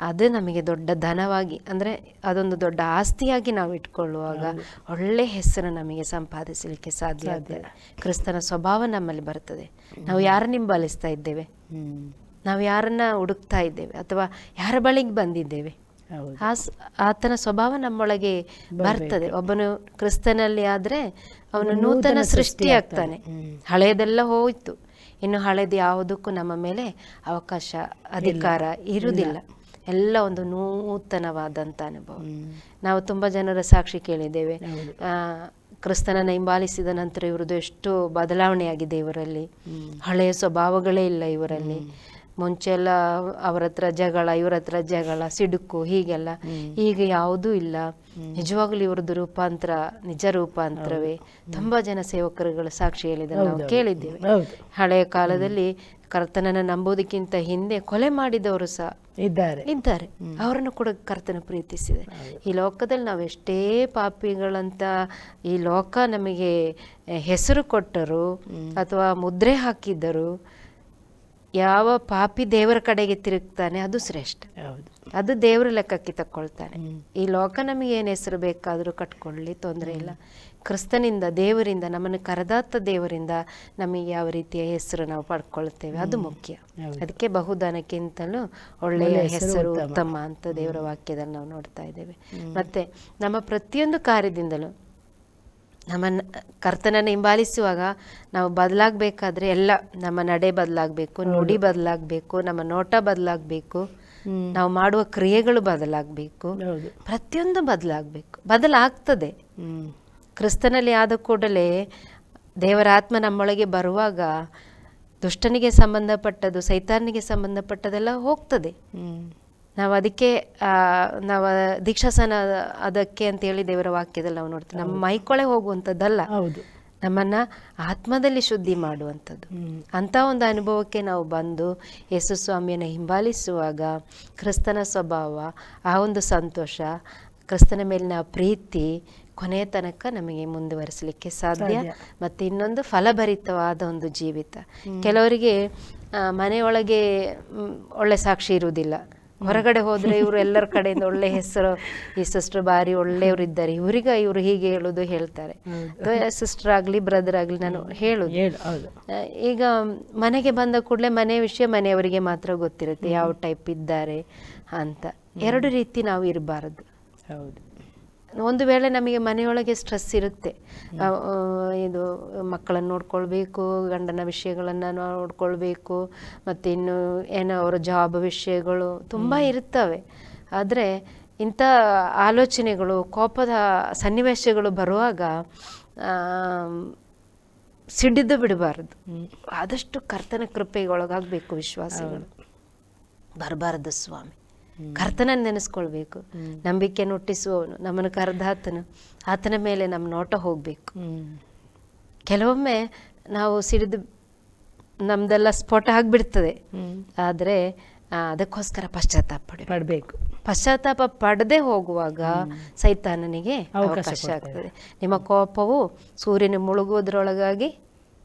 ಅದು ನಮಗೆ ದೊಡ್ಡ ಧನವಾಗಿ ಅಂದರೆ ಅದೊಂದು ದೊಡ್ಡ ಆಸ್ತಿಯಾಗಿ ನಾವು ಇಟ್ಕೊಳ್ಳುವಾಗ ಒಳ್ಳೆ ಹೆಸರು ನಮಗೆ ಸಂಪಾದಿಸಲಿಕ್ಕೆ ಸಾಧ್ಯ ಆಗ್ತದೆ. ಕ್ರಿಸ್ತನ ಸ್ವಭಾವ ನಮ್ಮಲ್ಲಿ ಬರ್ತದೆ ನಾವು ಯಾರನ್ನ ಹಿಂಬಾಲಿಸ್ತಾ ಇದ್ದೇವೆ. ನಾವು ಯಾರನ್ನ ಹುಡುಕ್ತಾ ಇದ್ದೇವೆ? ಅಥವಾ ಯಾರ ಬಳಿಗೆ ಬಂದಿದ್ದೇವೆ? ಆ ಆತನ ಸ್ವಭಾವ ನಮ್ಮೊಳಗೆ ಬರ್ತದೆ. ಒಬ್ಬನು ಕ್ರಿಸ್ತನಲ್ಲಿ ಆದ್ರೆ ಅವನು ನೂತನ ಸೃಷ್ಟಿ ಆಗ್ತಾನೆ. ಹಳೆಯದೆಲ್ಲ ಹೋಯ್ತು. ಇನ್ನು ಹಳೆದು ಯಾವುದಕ್ಕೂ ನಮ್ಮ ಮೇಲೆ ಅವಕಾಶ ಅಧಿಕಾರ ಇರುವುದಿಲ್ಲ. ಎಲ್ಲ ಒಂದು ನೂತನವಾದಂಥ ಅನುಭವ. ನಾವು ತುಂಬ ಜನರ ಸಾಕ್ಷಿ ಕೇಳಿದ್ದೇವೆ. ಆ, ಕ್ರಿಸ್ತನನ್ನ ಹಿಂಬಾಲಿಸಿದ ನಂತರ ಇವ್ರದ್ದು ಎಷ್ಟು ಬದಲಾವಣೆಯಾಗಿದೆ ಇವರಲ್ಲಿ. ಹಳೆಯ ಸ್ವಭಾವಗಳೇ ಇಲ್ಲ ಇವರಲ್ಲಿ. ಮುಂಚೆ ಅವ್ರ ಅವರ ಹತ್ರ ಜಗಳ ಇವ್ರ ಹತ್ರ ಜಗಳ ಸಿಡುಕು ಹೀಗೆಲ್ಲ. ಈಗ ಯಾವುದೂ ಇಲ್ಲ. ನಿಜವಾಗ್ಲೂ ಇವ್ರದ್ದು ರೂಪಾಂತರ ನಿಜ ರೂಪಾಂತರವೇ. ತುಂಬಾ ಜನ ಸೇವಕರುಗಳು ಸಾಕ್ಷಿ ಹೇಳಿದ್ದಾರೆ. ನಾವು ಕೇಳಿದ್ದೇವೆ. ಹಳೆಯ ಕಾಲದಲ್ಲಿ ಕರ್ತನನ್ನ ನಂಬೋದಕ್ಕಿಂತ ಹಿಂದೆ ಕೊಲೆ ಮಾಡಿದವರು ಸಹ ಇದ್ದಾರೆ. ಇದ್ದಾರೆ. ಅವರನ್ನು ಕೂಡ ಕರ್ತನ ಪ್ರೀತಿಸಿದೆ ಈ ಲೋಕದಲ್ಲಿ ನಾವು ಎಷ್ಟೇ ಪಾಪಿಗಳಂತ ಈ ಲೋಕ ನಮಗೆ ಹೆಸರು ಕೊಟ್ಟರು ಅಥವಾ ಮುದ್ರೆ ಹಾಕಿದ್ದರು ಯಾವ ಪಾಪಿ ದೇವರ ಕಡೆಗೆ ತಿರುಗ್ತಾನೆ ಅದು ಶ್ರೇಷ್ಠ. ಹೌದು. ಅದು ದೇವರ ಲೆಕ್ಕಕ್ಕೆ ತಕ್ಕೊಳ್ತಾನೆ. ಈ ಲೋಕ ನಮಗೆ ಏನು ಹೆಸರು ಬೇಕಾದರೂ ಕಟ್ಕೊಳ್ಳಿ ತೊಂದರೆ ಇಲ್ಲ. ಕ್ರಿಸ್ತನಿಂದ ದೇವರಿಂದ ನಮ್ಮನ್ನು ಕರೆದಾತ ದೇವರಿಂದ ನಮಗೆ ಯಾವ ರೀತಿಯ ಹೆಸರು ನಾವು ಪಡ್ಕೊಳ್ತೇವೆ ಅದು ಮುಖ್ಯ. ಅದಕ್ಕೆ ಬಹುದಾನಕ್ಕಿಂತಲೂ ಒಳ್ಳೆಯ ಹೆಸರು ಉತ್ತಮ. ಅಂತ ದೇವರ ವಾಕ್ಯದಲ್ಲಿ ನಾವು ನೋಡ್ತಾ ಇದ್ದೇವೆ. ಮತ್ತೆ ನಮ್ಮ ಪ್ರತಿಯೊಂದು ಕಾರ್ಯದಿಂದಲೂ ನಮ್ಮನ್ನು ಕರ್ತನನ್ನು ಹಿಂಬಾಲಿಸುವಾಗ ನಾವು ಬದಲಾಗಬೇಕಾದ್ರೆ ಎಲ್ಲ ನಮ್ಮ ನಡೆ ಬದಲಾಗಬೇಕು ನುಡಿ ಬದಲಾಗಬೇಕು ನಮ್ಮ ನೋಟ ಬದಲಾಗಬೇಕು ನಾವು ಮಾಡುವ ಕ್ರಿಯೆಗಳು ಬದಲಾಗಬೇಕು ಪ್ರತಿಯೊಂದು ಬದಲಾಗಬೇಕು. ಬದಲಾಗ್ತದೆ. ಹ್ಮ್. ಕ್ರಿಸ್ತನಲ್ಲಿ ಆದ ಕೂಡಲೇ ದೇವರಾತ್ಮ ನಮ್ಮೊಳಗೆ ಬರುವಾಗ ದುಷ್ಟನಿಗೆ ಸಂಬಂಧಪಟ್ಟದ್ದು ಸೈತಾನಿಗೆ ಸಂಬಂಧಪಟ್ಟದೆಲ್ಲ ಹೋಗ್ತದೆ. ಹ್ಮ್. ನಾವು ಅದಕ್ಕೆ ನಾವು ದೀಕ್ಷಾಸನ ಅದಕ್ಕೆ ಅಂತೇಳಿ ದೇವರ ವಾಕ್ಯದಲ್ಲಿ ನಾವು ನೋಡ್ತೀವಿ. ನಮ್ಮ ಮೈಕೊಳೆ ಹೋಗುವಂಥದ್ದಲ್ಲ. ಹೌದು. ನಮ್ಮನ್ನ ಆತ್ಮದಲ್ಲಿ ಶುದ್ಧಿ ಮಾಡುವಂಥದ್ದು. ಅಂಥ ಒಂದು ಅನುಭವಕ್ಕೆ ನಾವು ಬಂದು ಯೇಸು ಸ್ವಾಮಿಯನ್ನು ಹಿಂಬಾಲಿಸುವಾಗ ಕ್ರಿಸ್ತನ ಸ್ವಭಾವ ಆ ಒಂದು ಸಂತೋಷ ಕ್ರಿಸ್ತನ ಮೇಲಿನ ಪ್ರೀತಿ ಕೊನೆಯ ತನಕ ನಮಗೆ ಮುಂದುವರಿಸಲಿಕ್ಕೆ ಸಾಧ್ಯ. ಮತ್ತು ಇನ್ನೊಂದು ಫಲಭರಿತವಾದ ಒಂದು ಜೀವಿತ. ಕೆಲವರಿಗೆ ಮನೆಯೊಳಗೆ ಒಳ್ಳೆ ಸಾಕ್ಷಿ ಇರುವುದಿಲ್ಲ. ಹೊರಗಡೆ ಹೋದ್ರೆ ಇವರು ಎಲ್ಲರ ಕಡೆಯಿಂದ ಒಳ್ಳೆ ಹೆಸರು ಈ ಸಿಸ್ಟರ್ ಬಾರಿ ಒಳ್ಳೆಯವರು ಇದ್ದಾರೆ ಇವರಿಗ ಇವರು ಹೀಗೆ ಹೇಳುದು ಹೇಳ್ತಾರೆ. ಸಿಸ್ಟರ್ ಆಗಲಿ ಬ್ರದರ್ ಆಗಲಿ ನಾನು ಹೇಳುದು. ಈಗ ಮನೆಗೆ ಬಂದ ಕೂಡಲೇ ಮನೆ ವಿಷಯ ಮನೆಯವರಿಗೆ ಮಾತ್ರ ಗೊತ್ತಿರುತ್ತೆ. ಯಾವ ಟೈಪ್ ಇದ್ದಾರೆ ಅಂತ. ಎರಡು ರೀತಿ ನಾವು ಇರಬಾರದು. ಹೌದು. ಒಂದು ವೇಳೆ ನಮಗೆ ಮನೆಯೊಳಗೆ ಸ್ಟ್ರೆಸ್ ಇರುತ್ತೆ. ಇದು ಮಕ್ಕಳನ್ನು ನೋಡ್ಕೊಳ್ಬೇಕು ಗಂಡನ ವಿಷಯಗಳನ್ನು ನೋಡ್ಕೊಳ್ಬೇಕು ಮತ್ತು ಇನ್ನು ಏನೋ ಅವರ ಜಾಬ್ ವಿಷಯಗಳು ತುಂಬ ಇರುತ್ತವೆ. ಆದರೆ ಇಂಥ ಆಲೋಚನೆಗಳು ಕೋಪದ ಸನ್ನಿವೇಶಗಳು ಬರುವಾಗ ಸಿಡಿದು ಬಿಡಬಾರದು. ಆದಷ್ಟು ಕರ್ತನ ಕೃಪೆಗೊಳಗಾಗಬೇಕು ವಿಶ್ವಾಸಗಳು. ಬರಬಾರದು ಸ್ವಾಮಿ. ಕರ್ತನ ನೆನೆಸ್ಕೊಳ್ಬೇಕು. ನಂಬಿಕೆ ನುಟ್ಟಿಸುವವನು ನಮ್ಮನ್ನು ಕರೆದಾತನು ಆತನ ಮೇಲೆ ನಮ್ಮ ನೋಟ ಹೋಗಬೇಕು. ಕೆಲವೊಮ್ಮೆ ನಾವು ಸಿಡಿದು ನಮ್ದೆಲ್ಲ ಸ್ಫೋಟ ಆಗಿಬಿಡ್ತದೆ. ಆದ್ರೆ ಅದಕ್ಕೋಸ್ಕರ ಪಶ್ಚಾತ್ತಾಪ ಪಡಿ ಪಡಬೇಕು. ಪಶ್ಚಾತ್ತಾಪ ಪಡದೆ ಹೋಗುವಾಗ ಸೈತಾನನಿಗೆ ಅವಕಾಶ ಅವಕಾಶ ಆಗ್ತದೆ. ನಿಮ್ಮ ಕೋಪವು ಸೂರ್ಯನ ಮುಳುಗುವುದರೊಳಗಾಗಿ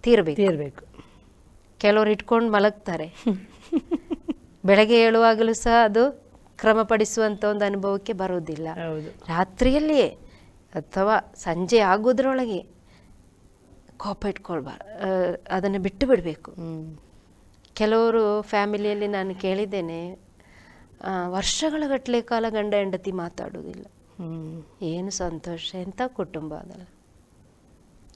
ತೀರಬೇಕು. ತೀರ್ಬೇಕು. ಕೆಲವರು ಇಟ್ಕೊಂಡು ಮಲಗ್ತಾರೆ. ಬೆಳಗ್ಗೆ ಏಳುವಾಗಲೂ ಸಹ ಅದು ಕ್ರಮಪಡಿಸುವಂಥ ಒಂದು ಅನುಭವಕ್ಕೆ ಬರುವುದಿಲ್ಲ. ಹೌದು. ರಾತ್ರಿಯಲ್ಲಿಯೇ ಅಥವಾ ಸಂಜೆ ಆಗೋದ್ರೊಳಗೆ ಕೋಪ ಇಟ್ಕೊಳ್ಬಾರ್ದು ಅದನ್ನು ಬಿಟ್ಟು ಬಿಡಬೇಕು. ಕೆಲವರು ಫ್ಯಾಮಿಲಿಯಲ್ಲಿ ನಾನು ಕೇಳಿದ್ದೇನೆ ವರ್ಷಗಳ ಗಟ್ಟಲೆ ಕಾಲ ಗಂಡ ಹೆಂಡತಿ ಮಾತಾಡುವುದಿಲ್ಲ. ಹ್ಮ್. ಏನು ಸಂತೋಷ ಎಂಥ ಕುಟುಂಬ ಅದಲ್ಲ.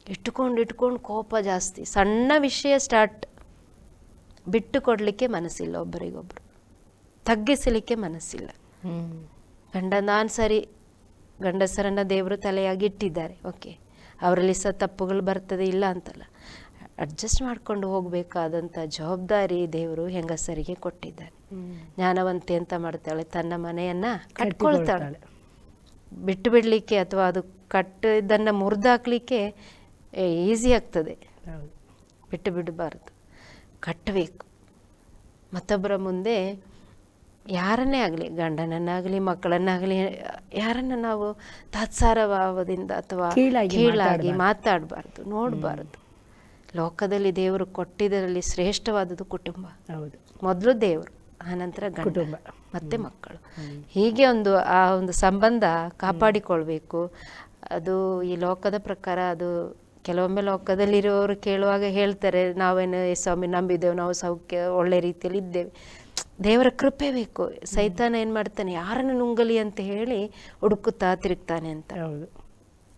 ಇಟ್ಕೊಂಡು ಇಟ್ಕೊಂಡು ಕೋಪ ಜಾಸ್ತಿ. ಸಣ್ಣ ವಿಷಯ ಸ್ಟಾರ್ಟ್ ಬಿಟ್ಟು ಕೊಡಲಿಕ್ಕೆ ಮನಸ್ಸಿಲ್ಲ ಒಬ್ಬರಿಗೊಬ್ಬರು ತಗ್ಗಿಸಲಿಕ್ಕೆ ಮನಸ್ಸಿಲ್ಲ. ಗಂಡ ನಾನು ಸರಿ. ಗಂಡಸರನ್ನ ದೇವರು ತಲೆಯಾಗಿ ಇಟ್ಟಿದ್ದಾರೆ. ಓಕೆ. ಅವರಲ್ಲಿ ಸಹ ತಪ್ಪುಗಳು ಬರ್ತದೆ ಇಲ್ಲ ಅಂತಲ್ಲ. ಅಡ್ಜಸ್ಟ್ ಮಾಡ್ಕೊಂಡು ಹೋಗಬೇಕಾದಂಥ ಜವಾಬ್ದಾರಿ ದೇವರು ಹೆಂಗಸರಿಗೆ ಕೊಟ್ಟಿದ್ದಾರೆ. ಜ್ಞಾನವಂತೆ ಅಂತ ಮಾಡ್ತಾಳೆ. ತನ್ನ ಮನೆಯನ್ನು ಕಟ್ಕೊಳ್ತಾಳೆ. ಬಿಟ್ಟು ಬಿಡಲಿಕ್ಕೆ ಅಥವಾ ಅದು ಕಟ್ಟಿದ್ದನ್ನು ಮುರಿದಾಕ್ಲಿಕ್ಕೆ ಈಸಿ ಆಗ್ತದೆ. ಬಿಟ್ಟು ಬಿಡಬಾರ್ದು. ಕಟ್ಟಬೇಕು. ಮತ್ತೊಬ್ಬರ ಮುಂದೆ ಯಾರನ್ನೇ ಆಗಲಿ ಗಂಡನನ್ನಾಗಲಿ ಮಕ್ಕಳನ್ನಾಗಲಿ ಯಾರನ್ನ ನಾವು ತಾತ್ಸಾರ ಭಾವದಿಂದ ಅಥವಾ ಕೀಳಾಗಿ ಮಾತಾಡಬಾರ್ದು. ನೋಡಬಾರ್ದು. ಲೋಕದಲ್ಲಿ ದೇವರು ಕೊಟ್ಟಿದ್ದರಲ್ಲಿ ಶ್ರೇಷ್ಠವಾದದ್ದು ಕುಟುಂಬ. ಹೌದು. ಮೊದಲು ದೇವರು ಆನಂತರ ಗಂಡ ಕುಟುಂಬ. ಮತ್ತೆ ಮಕ್ಕಳು. ಹೀಗೆ ಒಂದು ಆ ಒಂದು ಸಂಬಂಧ ಕಾಪಾಡಿಕೊಳ್ಬೇಕು. ಅದು ಈ ಲೋಕದ ಪ್ರಕಾರ ಅದು ಕೆಲವೊಮ್ಮೆ ಲೋಕದಲ್ಲಿರುವವರು ಕೇಳುವಾಗ ಹೇಳ್ತಾರೆ ನಾವೇನು ಸ್ವಾಮಿ ನಂಬಿದ್ದೇವೆ ನಾವು ಸೌಖ್ಯ ಒಳ್ಳೆ ರೀತಿಯಲ್ಲಿ ಇದ್ದೇವೆ. ದೇವರ ಕೃಪೆ ಬೇಕು. ಸೈತಾನ ಏನು ಮಾಡ್ತಾನೆ? ಯಾರನ್ನು ನುಂಗಲಿ ಅಂತ ಹೇಳಿ ಹುಡುಕುತ್ತಾ ತಿರುಗ್ತಾನೆ ಅಂತ. ಹೌದು.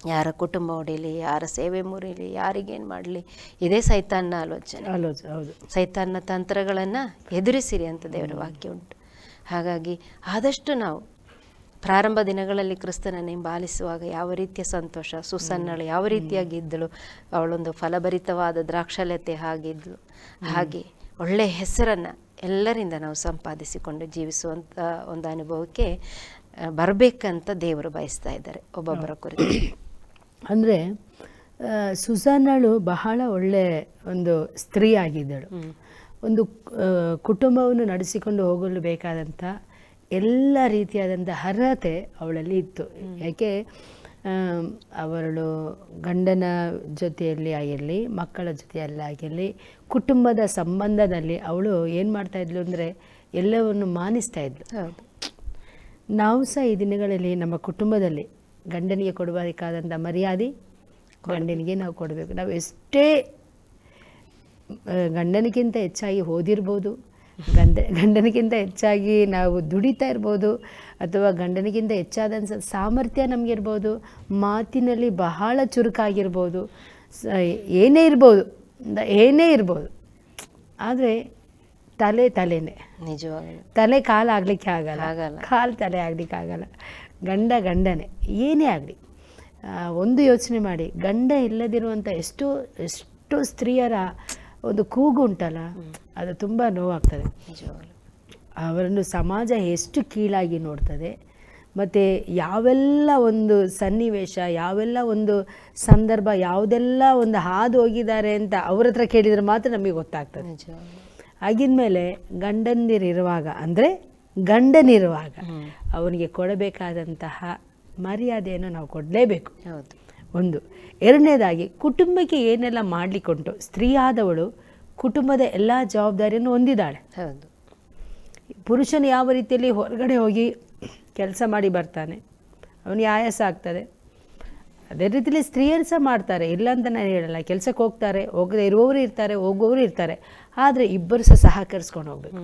ಯಾರ ಕುಟುಂಬ ಹೊಡೀಲಿ ಯಾರ ಸೇವೆ ಮುರಿಲಿ ಯಾರಿಗೇನು ಮಾಡಲಿ? ಇದೇ ಸೈತಾನ್ನ ಆಲೋಚನೆ. ಆಲೋಚನೆ ಹೌದು. ಸೈತಾನ್ನ ತಂತ್ರಗಳನ್ನು ಎದುರಿಸಿರಿ ಅಂತ ದೇವರ ವಾಕ್ಯ ಉಂಟು. ಹಾಗಾಗಿ ಆದಷ್ಟು ನಾವು ಪ್ರಾರಂಭ ದಿನಗಳಲ್ಲಿ ಕ್ರಿಸ್ತನನ್ನು ಹಿಂಬಾಲಿಸುವಾಗ ಯಾವ ರೀತಿಯ ಸಂತೋಷ ಸುಸನ್ನಳು ಯಾವ ರೀತಿಯಾಗಿ ಇದ್ದಳು ಅವಳೊಂದು ಫಲಭರಿತವಾದ ದ್ರಾಕ್ಷಲತೆ ಹಾಗಿದ್ಲು. ಹಾಗೆ ಒಳ್ಳೆಯ ಹೆಸರನ್ನು ಎಲ್ಲರಿಂದ ನಾವು ಸಂಪಾದಿಸಿಕೊಂಡು ಜೀವಿಸುವಂಥ ಒಂದು ಅನುಭವಕ್ಕೆ ಬರಬೇಕಂತ ದೇವರು ಬಯಸ್ತಾ ಇದ್ದಾರೆ ಒಬ್ಬೊಬ್ಬರ ಕುರಿತು. ಅಂದರೆ ಸುಸಾನಳು ಬಹಳ ಒಳ್ಳೆ ಒಂದು ಸ್ತ್ರೀ ಆಗಿದ್ದಳು. ಒಂದು ಕುಟುಂಬವನ್ನು ನಡೆಸಿಕೊಂಡು ಹೋಗಲು ಬೇಕಾದಂಥ ಎಲ್ಲ ರೀತಿಯಾದಂಥ ಅರ್ಹತೆ ಅವಳಲ್ಲಿ ಇತ್ತು. ಯಾಕೆ ಅವಳು ಗಂಡನ ಜೊತೆಯಲ್ಲಿ ಆಗಿರಲಿ ಮಕ್ಕಳ ಜೊತೆಯಲ್ಲಿ ಆಗಿರಲಿ ಕುಟುಂಬದ ಸಂಬಂಧದಲ್ಲಿ ಅವಳು ಏನು ಮಾಡ್ತಾ ಇದ್ಲು ಅಂದರೆ ಎಲ್ಲವನ್ನು ಮಾನಿಸ್ತಾ ಇದ್ಲು. ನಾವು ಸಹ ಈ ದಿನಗಳಲ್ಲಿ ನಮ್ಮ ಕುಟುಂಬದಲ್ಲಿ ಗಂಡನಿಗೆ ಕೊಡಬೇಕಾದಂಥ ಮರ್ಯಾದೆ ಗಂಡನಿಗೆ ನಾವು ಕೊಡಬೇಕು. ನಾವು ಎಷ್ಟೇ ಗಂಡನಿಗಿಂತ ಹೆಚ್ಚಾಗಿ ಓದಿರ್ಬೋದು ಗಂಡ ಗಂಡನಿಗಿಂತ ಹೆಚ್ಚಾಗಿ ನಾವು ದುಡಿತಾ ಇರ್ಬೋದು ಅಥವಾ ಗಂಡನಿಗಿಂತ ಹೆಚ್ಚಾದ ಸಾಮರ್ಥ್ಯ ನಮಗಿರ್ಬೋದು ಮಾತಿನಲ್ಲಿ ಬಹಳ ಚುರುಕಾಗಿರ್ಬೋದು ಸ ಏನೇ ಇರ್ಬೋದು ಏನೇ ಇರ್ಬೋದು. ಆದರೆ ತಲೆ ತಲೆನೇ. ನಿಜವಾಗಲೂ. ತಲೆ ಕಾಲು ಆಗಲಿಕ್ಕೆ ಆಗಲ್ಲ. ಆಗಲ್ಲ. ಕಾಲು ತಲೆ ಆಗ್ಲಿಕ್ಕೆ ಆಗಲ್ಲ. ಗಂಡ ಗಂಡನೇ ಏನೇ ಆಗಲಿ. ಒಂದು ಯೋಚನೆ ಮಾಡಿ ಗಂಡ ಇಲ್ಲದಿರುವಂಥ ಎಷ್ಟೋ ಎಷ್ಟೋ ಸ್ತ್ರೀಯರ ಒಂದು ಕೂಗು ಉಂಟಲ್ಲ ಅದು ತುಂಬ ನೋವಾಗ್ತದೆ. ಅವರನ್ನು ಸಮಾಜ ಎಷ್ಟು ಕೀಳಾಗಿ ನೋಡ್ತದೆ ಮತ್ತು ಯಾವೆಲ್ಲ ಒಂದು ಸನ್ನಿವೇಶ ಯಾವೆಲ್ಲ ಒಂದು ಸಂದರ್ಭ ಯಾವುದೆಲ್ಲ ಒಂದು ಹಾದು ಹೋಗಿದ್ದಾರೆ ಅಂತ ಅವ್ರ ಹತ್ರ ಕೇಳಿದರೆ ಮಾತ್ರ ನಮಗೆ ಗೊತ್ತಾಗ್ತದೆ. ನಿಜವಾಗಲೂ. ಆಗಿದ್ಮೇಲೆ ಗಂಡಂದಿರಿರುವಾಗ ಅಂದರೆ ಗಂಡನಿರುವಾಗ ಅವನಿಗೆ ಕೊಡಬೇಕಾದಂತಹ ಮರ್ಯಾದೆಯನ್ನು ನಾವು ಕೊಡಲೇಬೇಕು. ಹೌದು. ಒಂದು. ಎರಡನೇದಾಗಿ ಕುಟುಂಬಕ್ಕೆ ಏನೆಲ್ಲ ಮಾಡಲಿಕ್ಕುಂಟು? ಸ್ತ್ರೀ ಆದವಳು ಕುಟುಂಬದ ಎಲ್ಲ ಜವಾಬ್ದಾರಿಯನ್ನು ಹೊಂದಿದ್ದಾಳೆ. ಹೌದು. ಪುರುಷನು ಯಾವ ರೀತಿಯಲ್ಲಿ ಹೊರಗಡೆ ಹೋಗಿ ಕೆಲಸ ಮಾಡಿ ಬರ್ತಾನೆ? ಅವನಿಗೆ ಆಯಾಸ ಆಗ್ತದೆ. ಅದೇ ರೀತಿಯಲ್ಲಿ ಸ್ತ್ರೀಯರು ಸಹ ಮಾಡ್ತಾರೆ. ಇಲ್ಲ ಅಂತ ನಾನು ಹೇಳಲ್ಲ. ಕೆಲಸಕ್ಕೆ ಹೋಗ್ತಾರೆ ಹೋಗದೆ ಇರುವವರು ಇರ್ತಾರೆ ಹೋಗುವವರು ಇರ್ತಾರೆ. ಆದರೆ ಇಬ್ಬರು ಸಹ ಸಹಕರಿಸ್ಕೊಂಡು ಹೋಗ್ಬೇಕು.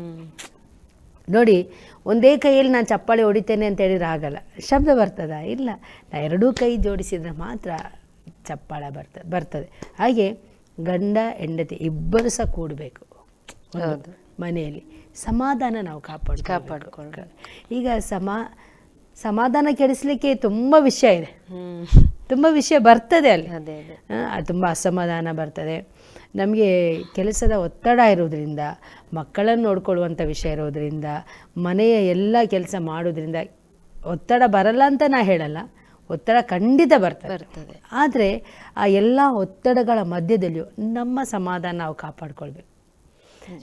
ನೋಡಿ ಒಂದೇ ಕೈಯಲ್ಲಿ ನಾನು ಚಪ್ಪಾಳೆ ಹೊಡಿತೇನೆ ಅಂತ ಹೇಳಿದ್ರೆ ಆಗಲ್ಲ. ಶಬ್ದ ಬರ್ತದ? ಇಲ್ಲ. ನಾ ಎರಡೂ ಕೈ ಜೋಡಿಸಿದರೆ ಮಾತ್ರ ಚಪ್ಪಾಳೆ ಬರ್ತ ಬರ್ತದೆ. ಹಾಗೆ ಗಂಡ ಹೆಂಡತಿ ಇಬ್ಬರು ಸಹ ಕೂಡಬೇಕು ಹೌದು. ಮನೆಯಲ್ಲಿ. ಸಮಾಧಾನ ನಾವು ಕಾಪಾಡ್ ಕಾಪಾಡ್ಕೊಂಡು ಈಗ ಸಮಾ ಸಮಾಧಾನ ಕೆಡಿಸ್ಲಿಕ್ಕೆ ತುಂಬ ವಿಷಯ ಇದೆ. ತುಂಬ ವಿಷಯ ಬರ್ತದೆ ಅಲ್ಲಿ. ಅದೇ ಅದು ತುಂಬ ಅಸಮಾಧಾನ ಬರ್ತದೆ. ನಮಗೆ ಕೆಲಸದ ಒತ್ತಡ ಇರೋದ್ರಿಂದ ಮಕ್ಕಳನ್ನು ನೋಡ್ಕೊಳ್ಳುವಂಥ ವಿಷಯ ಇರೋದ್ರಿಂದ ಮನೆಯ ಎಲ್ಲ ಕೆಲಸ ಮಾಡೋದ್ರಿಂದ ಒತ್ತಡ ಬರಲ್ಲ ಅಂತ ನಾ ಹೇಳಲ್ಲ. ಒತ್ತಡ ಖಂಡಿತ ಬರ್ತದೆ. ಬರ್ತದೆ. ಆದರೆ ಆ ಎಲ್ಲ ಒತ್ತಡಗಳ ಮಧ್ಯದಲ್ಲಿಯೂ ನಮ್ಮ ಸಮಾಧಾನ ನಾವು ಕಾಪಾಡ್ಕೊಳ್ಬೇಕು.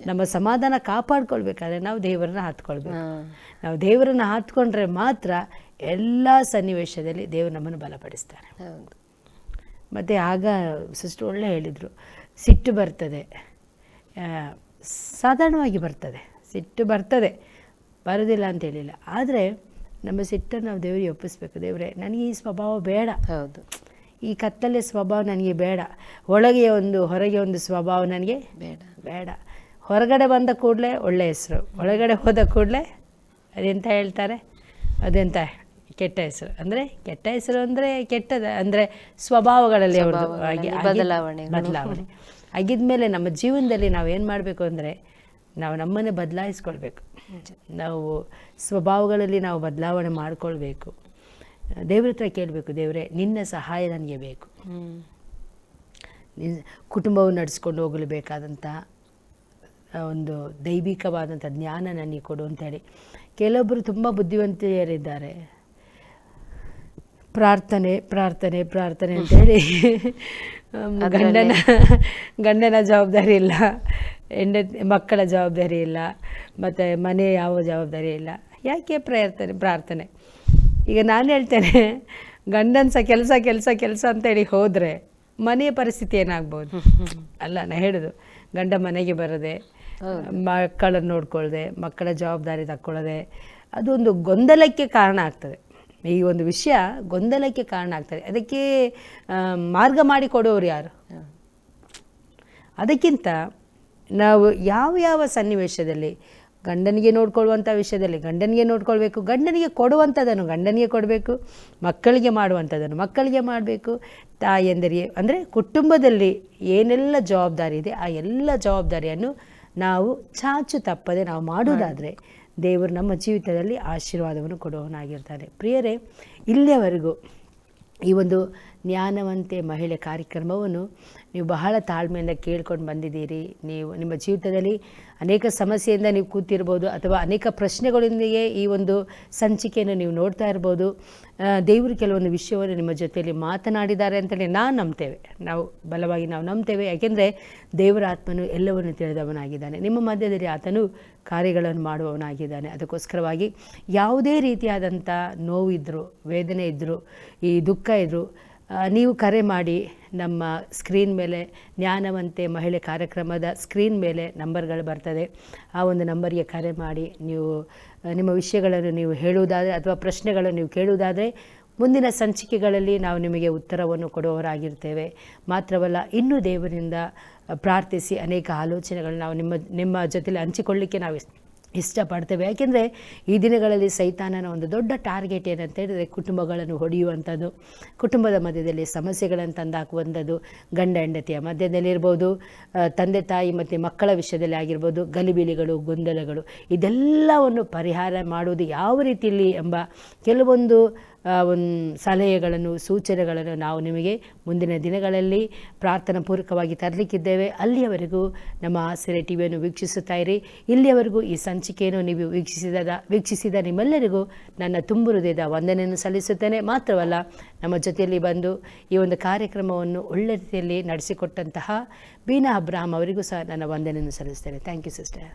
ನಮ್ಮ ಸಮಾಧಾನ ಕಾಪಾಡ್ಕೊಳ್ಬೇಕಾದ್ರೆ ನಾವು ದೇವರನ್ನ ಹತ್ಕೊಳ್ಬೇಕು. ನಾವು ದೇವರನ್ನ ಹತ್ಕೊಂಡ್ರೆ ಮಾತ್ರ ಎಲ್ಲ ಸನ್ನಿವೇಶದಲ್ಲಿ ದೇವರು ನಮ್ಮನ್ನು ಬಲಪಡಿಸ್ತಾರೆ. ಮತ್ತೆ ಆಗ ಸಿಸ್ಟರ್ ಒಳ್ಳೆ ಹೇಳಿದರು. ಸಿಟ್ಟು ಬರ್ತದೆ. ಸಾಧಾರಣವಾಗಿ ಬರ್ತದೆ. ಸಿಟ್ಟು ಬರ್ತದೆ. ಬರೋದಿಲ್ಲ ಅಂತ ಹೇಳಿಲ್ಲ. ಆದರೆ ನಮ್ಮ ಸಿಟ್ಟನ್ನು ನಾವು ದೇವರಿಗೆ ಒಪ್ಪಿಸ್ಬೇಕು. ದೇವರೇ ನನಗೆ ಈ ಸ್ವಭಾವ ಬೇಡ. ಹೌದು. ಈ ಕತ್ತಲೆ ಸ್ವಭಾವ ನನಗೆ ಬೇಡ. ಒಳಗೆ ಒಂದು ಹೊರಗೆ ಒಂದು ಸ್ವಭಾವ ನನಗೆ ಬೇಡ. ಬೇಡ. ಹೊರಗಡೆ ಬಂದ ಕೂಡಲೇ ಒಳ್ಳೆಯ ಹೆಸರು. ಒಳಗಡೆ ಹೋದ ಕೂಡಲೇ ಅದೆಂತ ಹೇಳ್ತಾರೆ? ಅದೆಂತ ಕೆಟ್ಟ ಹೆಸರು. ಅಂದರೆ ಕೆಟ್ಟ ಹೆಸರು ಅಂದರೆ ಕೆಟ್ಟದ ಅಂದರೆ ಸ್ವಭಾವಗಳಲ್ಲಿ ಅವರು ಬದಲಾವಣೆ ಬದಲಾವಣೆ. ಆಗಿದ್ಮೇಲೆ ನಮ್ಮ ಜೀವನದಲ್ಲಿ ನಾವು ಏನು ಮಾಡಬೇಕು ಅಂದರೆ ನಾವು ನಮ್ಮನ್ನೇ ಬದಲಾಯಿಸ್ಕೊಳ್ಬೇಕು. ನಾವು ಸ್ವಭಾವಗಳಲ್ಲಿ ನಾವು ಬದಲಾವಣೆ ಮಾಡಿಕೊಳ್ಬೇಕು. ದೇವ್ರ ಹತ್ರ ಕೇಳಬೇಕು ದೇವರೇ ನಿನ್ನ ಸಹಾಯ ನನಗೆ ಬೇಕು. ಕುಟುಂಬವನ್ನು ನಡೆಸ್ಕೊಂಡು ಹೋಗಲು ಬೇಕಾದಂಥ ಒಂದು ದೈವಿಕವಾದಂಥ ಜ್ಞಾನ ನನಗೆ ಕೊಡು ಅಂತೇಳಿ ಕೆಲವೊಬ್ಬರು ತುಂಬ ಬುದ್ಧಿವಂತೆಯರಿದ್ದಾರೆ. ಪ್ರಾರ್ಥನೆ ಪ್ರಾರ್ಥನೆ ಪ್ರಾರ್ಥನೆ ಅಂತೇಳಿ. ಹೇಳಿ ಗಂಡನ ಗಂಡನ ಜವಾಬ್ದಾರಿ ಇಲ್ಲ. ಹೆಂಡತಿ ಮಕ್ಕಳ ಜವಾಬ್ದಾರಿ ಇಲ್ಲ. ಮತ್ತು ಮನೆ ಯಾವ ಜವಾಬ್ದಾರಿ ಇಲ್ಲ. ಯಾಕೆ ಪ್ರಾರ್ಥನೆ ಪ್ರಾರ್ಥನೆ? ಈಗ ನಾನು ಹೇಳ್ತೇನೆ ಗಂಡನ ಸಹ ಕೆಲಸ ಕೆಲಸ ಕೆಲಸ ಅಂತೇಳಿ ಹೋದರೆ ಮನೆಯ ಪರಿಸ್ಥಿತಿ ಏನಾಗ್ಬೋದು? ಅಲ್ಲ ನಾನು ಹೇಳೋದು. ಗಂಡ ಮನೆಗೆ ಬರದೆ ಮಕ್ಕಳನ್ನು ನೋಡ್ಕೊಳ್ಳದೆ ಮಕ್ಕಳ ಜವಾಬ್ದಾರಿ ತಕ್ಕೊಳ್ಳದೆ ಅದೊಂದು ಗೊಂದಲಕ್ಕೆ ಕಾರಣ ಆಗ್ತದೆ. ಈ ಒಂದು ವಿಷಯ ಗೊಂದಲಕ್ಕೆ ಕಾರಣ ಆಗ್ತದೆ. ಅದಕ್ಕೆ ಮಾರ್ಗ ಮಾರ್ಗ ಮಾಡಿಕೊಡೋರು ಯಾರು? ಅದಕ್ಕಿಂತ ನಾವು ಯಾವ ಯಾವ ಸನ್ನಿವೇಶದಲ್ಲಿ ಗಂಡನಿಗೆ ನೋಡ್ಕೊಳ್ಳುವಂಥ ವಿಷಯದಲ್ಲಿ ಗಂಡನಿಗೆ ನೋಡ್ಕೊಳ್ಬೇಕು ಗಂಡನಿಗೆ ಕೊಡುವಂಥದ್ದನ್ನು ಗಂಡನಿಗೆ ಕೊಡಬೇಕು ಮಕ್ಕಳಿಗೆ ಮಾಡುವಂಥದ್ದನ್ನು ಮಕ್ಕಳಿಗೆ ಮಾಡಬೇಕು ತಾಯಂದರಿಗೆ ಅಂದರೆ ಕುಟುಂಬದಲ್ಲಿ ಏನೆಲ್ಲ ಜವಾಬ್ದಾರಿ ಇದೆ ಆ ಎಲ್ಲ ಜವಾಬ್ದಾರಿಯನ್ನು ನಾವು ಚಾಚು ತಪ್ಪದೆ ನಾವು ಮಾಡುವುದಾದರೆ ದೇವರು ನಮ್ಮ ಜೀವಿತದಲ್ಲಿ ಆಶೀರ್ವಾದವನ್ನು ಕೊಡುವವನಾಗಿರ್ತಾನೆ. ಪ್ರಿಯರೇ ಇಲ್ಲಿಯವರೆಗೂ ಈ ಒಂದು ಜ್ಞಾನವಂತೆ ಮಹಿಳೆ ಕಾರ್ಯಕ್ರಮವನ್ನು ನೀವು ಬಹಳ ತಾಳ್ಮೆಯಿಂದ ಕೇಳ್ಕೊಂಡು ಬಂದಿದ್ದೀರಿ. ನೀವು ನಿಮ್ಮ ಜೀವಿತದಲ್ಲಿ ಅನೇಕ ಸಮಸ್ಯೆಯಿಂದ ನೀವು ಕೂತಿರ್ಬೋದು ಅಥವಾ ಅನೇಕ ಪ್ರಶ್ನೆಗಳೊಂದಿಗೆ ಈ ಒಂದು ಸಂಚಿಕೆಯನ್ನು ನೀವು ನೋಡ್ತಾ ಇರ್ಬೋದು. ದೇವರು ಕೆಲವೊಂದು ವಿಷಯವನ್ನು ನಿಮ್ಮ ಜೊತೆಯಲ್ಲಿ ಮಾತನಾಡಿದ್ದಾರೆ ಅಂತಲೇ ನಾನು ನಂಬ್ತೇವೆ. ನಾವು ಬಲವಾಗಿ ನಾವು ನಂಬ್ತೇವೆ. ಯಾಕೆಂದರೆ ದೇವರ ಆತ್ಮನು ಎಲ್ಲವನ್ನು ತಿಳಿದವನಾಗಿದ್ದಾನೆ. ನಿಮ್ಮ ಮಧ್ಯದಲ್ಲಿ ಆತನು ಕಾರ್ಯಗಳನ್ನು ಮಾಡುವವನಾಗಿದ್ದಾನೆ. ಅದಕ್ಕೋಸ್ಕರವಾಗಿ ಯಾವುದೇ ರೀತಿಯಾದಂಥ ನೋವಿದ್ದರೂ ವೇದನೆ ಇದ್ದರೂ ಈ ದುಃಖ ಇದ್ದರೂ ನೀವು ಕರೆ ಮಾಡಿ ನಮ್ಮ ಸ್ಕ್ರೀನ್ ಮೇಲೆ ಜ್ಞಾನವಂತೆ ಮಹಿಳೆ ಕಾರ್ಯಕ್ರಮದ ಸ್ಕ್ರೀನ್ ಮೇಲೆ ನಂಬರ್ಗಳು ಬರ್ತದೆ. ಆ ಒಂದು ನಂಬರ್ಗೆ ಕರೆ ಮಾಡಿ ನೀವು ನಿಮ್ಮ ವಿಷಯಗಳನ್ನು ನೀವು ಹೇಳುವುದಾದರೆ ಅಥವಾ ಪ್ರಶ್ನೆಗಳನ್ನು ನೀವು ಕೇಳುವುದಾದರೆ ಮುಂದಿನ ಸಂಚಿಕೆಗಳಲ್ಲಿ ನಾವು ನಿಮಗೆ ಉತ್ತರವನ್ನು ಕೊಡುವವರಾಗಿರ್ತೇವೆ. ಮಾತ್ರವಲ್ಲ, ಇನ್ನೂ ದೇವರಿಂದ ಪ್ರಾರ್ಥಿಸಿ ಅನೇಕ ಆಲೋಚನೆಗಳನ್ನು ನಾವು ನಿಮ್ಮ ನಿಮ್ಮ ಜೊತೆಲಿ ಹಂಚಿಕೊಳ್ಳಿಕ್ಕೆ ನಾವು ಇಷ್ಟಪಡ್ತೇವೆ. ಯಾಕೆಂದರೆ ಈ ದಿನಗಳಲ್ಲಿ ಸೈತಾನನ ಒಂದು ದೊಡ್ಡ ಟಾರ್ಗೆಟ್ ಏನಂತ ಹೇಳಿದರೆ ಕುಟುಂಬಗಳನ್ನು ಹೊಡೆಯುವಂಥದ್ದು, ಕುಟುಂಬದ ಮಧ್ಯದಲ್ಲಿ ಸಮಸ್ಯೆಗಳನ್ನು ತಂದಾಕುವಂಥದ್ದು, ಗಂಡ ಹೆಂಡತಿಯ ಮಧ್ಯದಲ್ಲಿರ್ಬೋದು ತಂದೆ ತಾಯಿ ಮತ್ತು ಮಕ್ಕಳ ವಿಷಯದಲ್ಲಿ ಆಗಿರ್ಬೋದು, ಗಲಿಬಿಲಿಗಳು, ಗೊಂದಲಗಳು, ಇದೆಲ್ಲವನ್ನು ಪರಿಹಾರ ಮಾಡುವುದು ಯಾವ ರೀತಿಯಲ್ಲಿ ಎಂಬ ಕೆಲವೊಂದು ಒಂದು ಸಲಹೆಗಳನ್ನು, ಸೂಚನೆಗಳನ್ನು ನಾವು ನಿಮಗೆ ಮುಂದಿನ ದಿನಗಳಲ್ಲಿ ಪ್ರಾರ್ಥನಾ ಪೂರ್ವಕವಾಗಿ ತರಲಿಕ್ಕಿದ್ದೇವೆ. ಅಲ್ಲಿಯವರೆಗೂ ನಮ್ಮ ಆಸರೆ ಟಿವಿಯನ್ನು ವೀಕ್ಷಿಸುತ್ತಾ ಇರಿ. ಇಲ್ಲಿಯವರೆಗೂ ಈ ಸಂಚಿಕೆಯನ್ನು ನೀವು ವೀಕ್ಷಿಸಿದ ವೀಕ್ಷಿಸಿದ ನಿಮ್ಮೆಲ್ಲರಿಗೂ ನನ್ನ ತುಂಬು ಹೃದಯದ ವಂದನೆಯನ್ನು ಸಲ್ಲಿಸುತ್ತೇನೆ. ಮಾತ್ರವಲ್ಲ, ನಮ್ಮ ಜೊತೆಯಲ್ಲಿ ಬಂದು ಈ ಒಂದು ಕಾರ್ಯಕ್ರಮವನ್ನು ಒಳ್ಳೆ ರೀತಿಯಲ್ಲಿ ನಡೆಸಿಕೊಟ್ಟಂತಹ ಬೀನಾ ಅಬ್ರಾಹಂ ಅವರಿಗೂ ಸಹ ನನ್ನ ವಂದನೆಯನ್ನು ಸಲ್ಲಿಸ್ತೇನೆ ಥ್ಯಾಂಕ್ ಯು ಸಿಸ್ಟರ್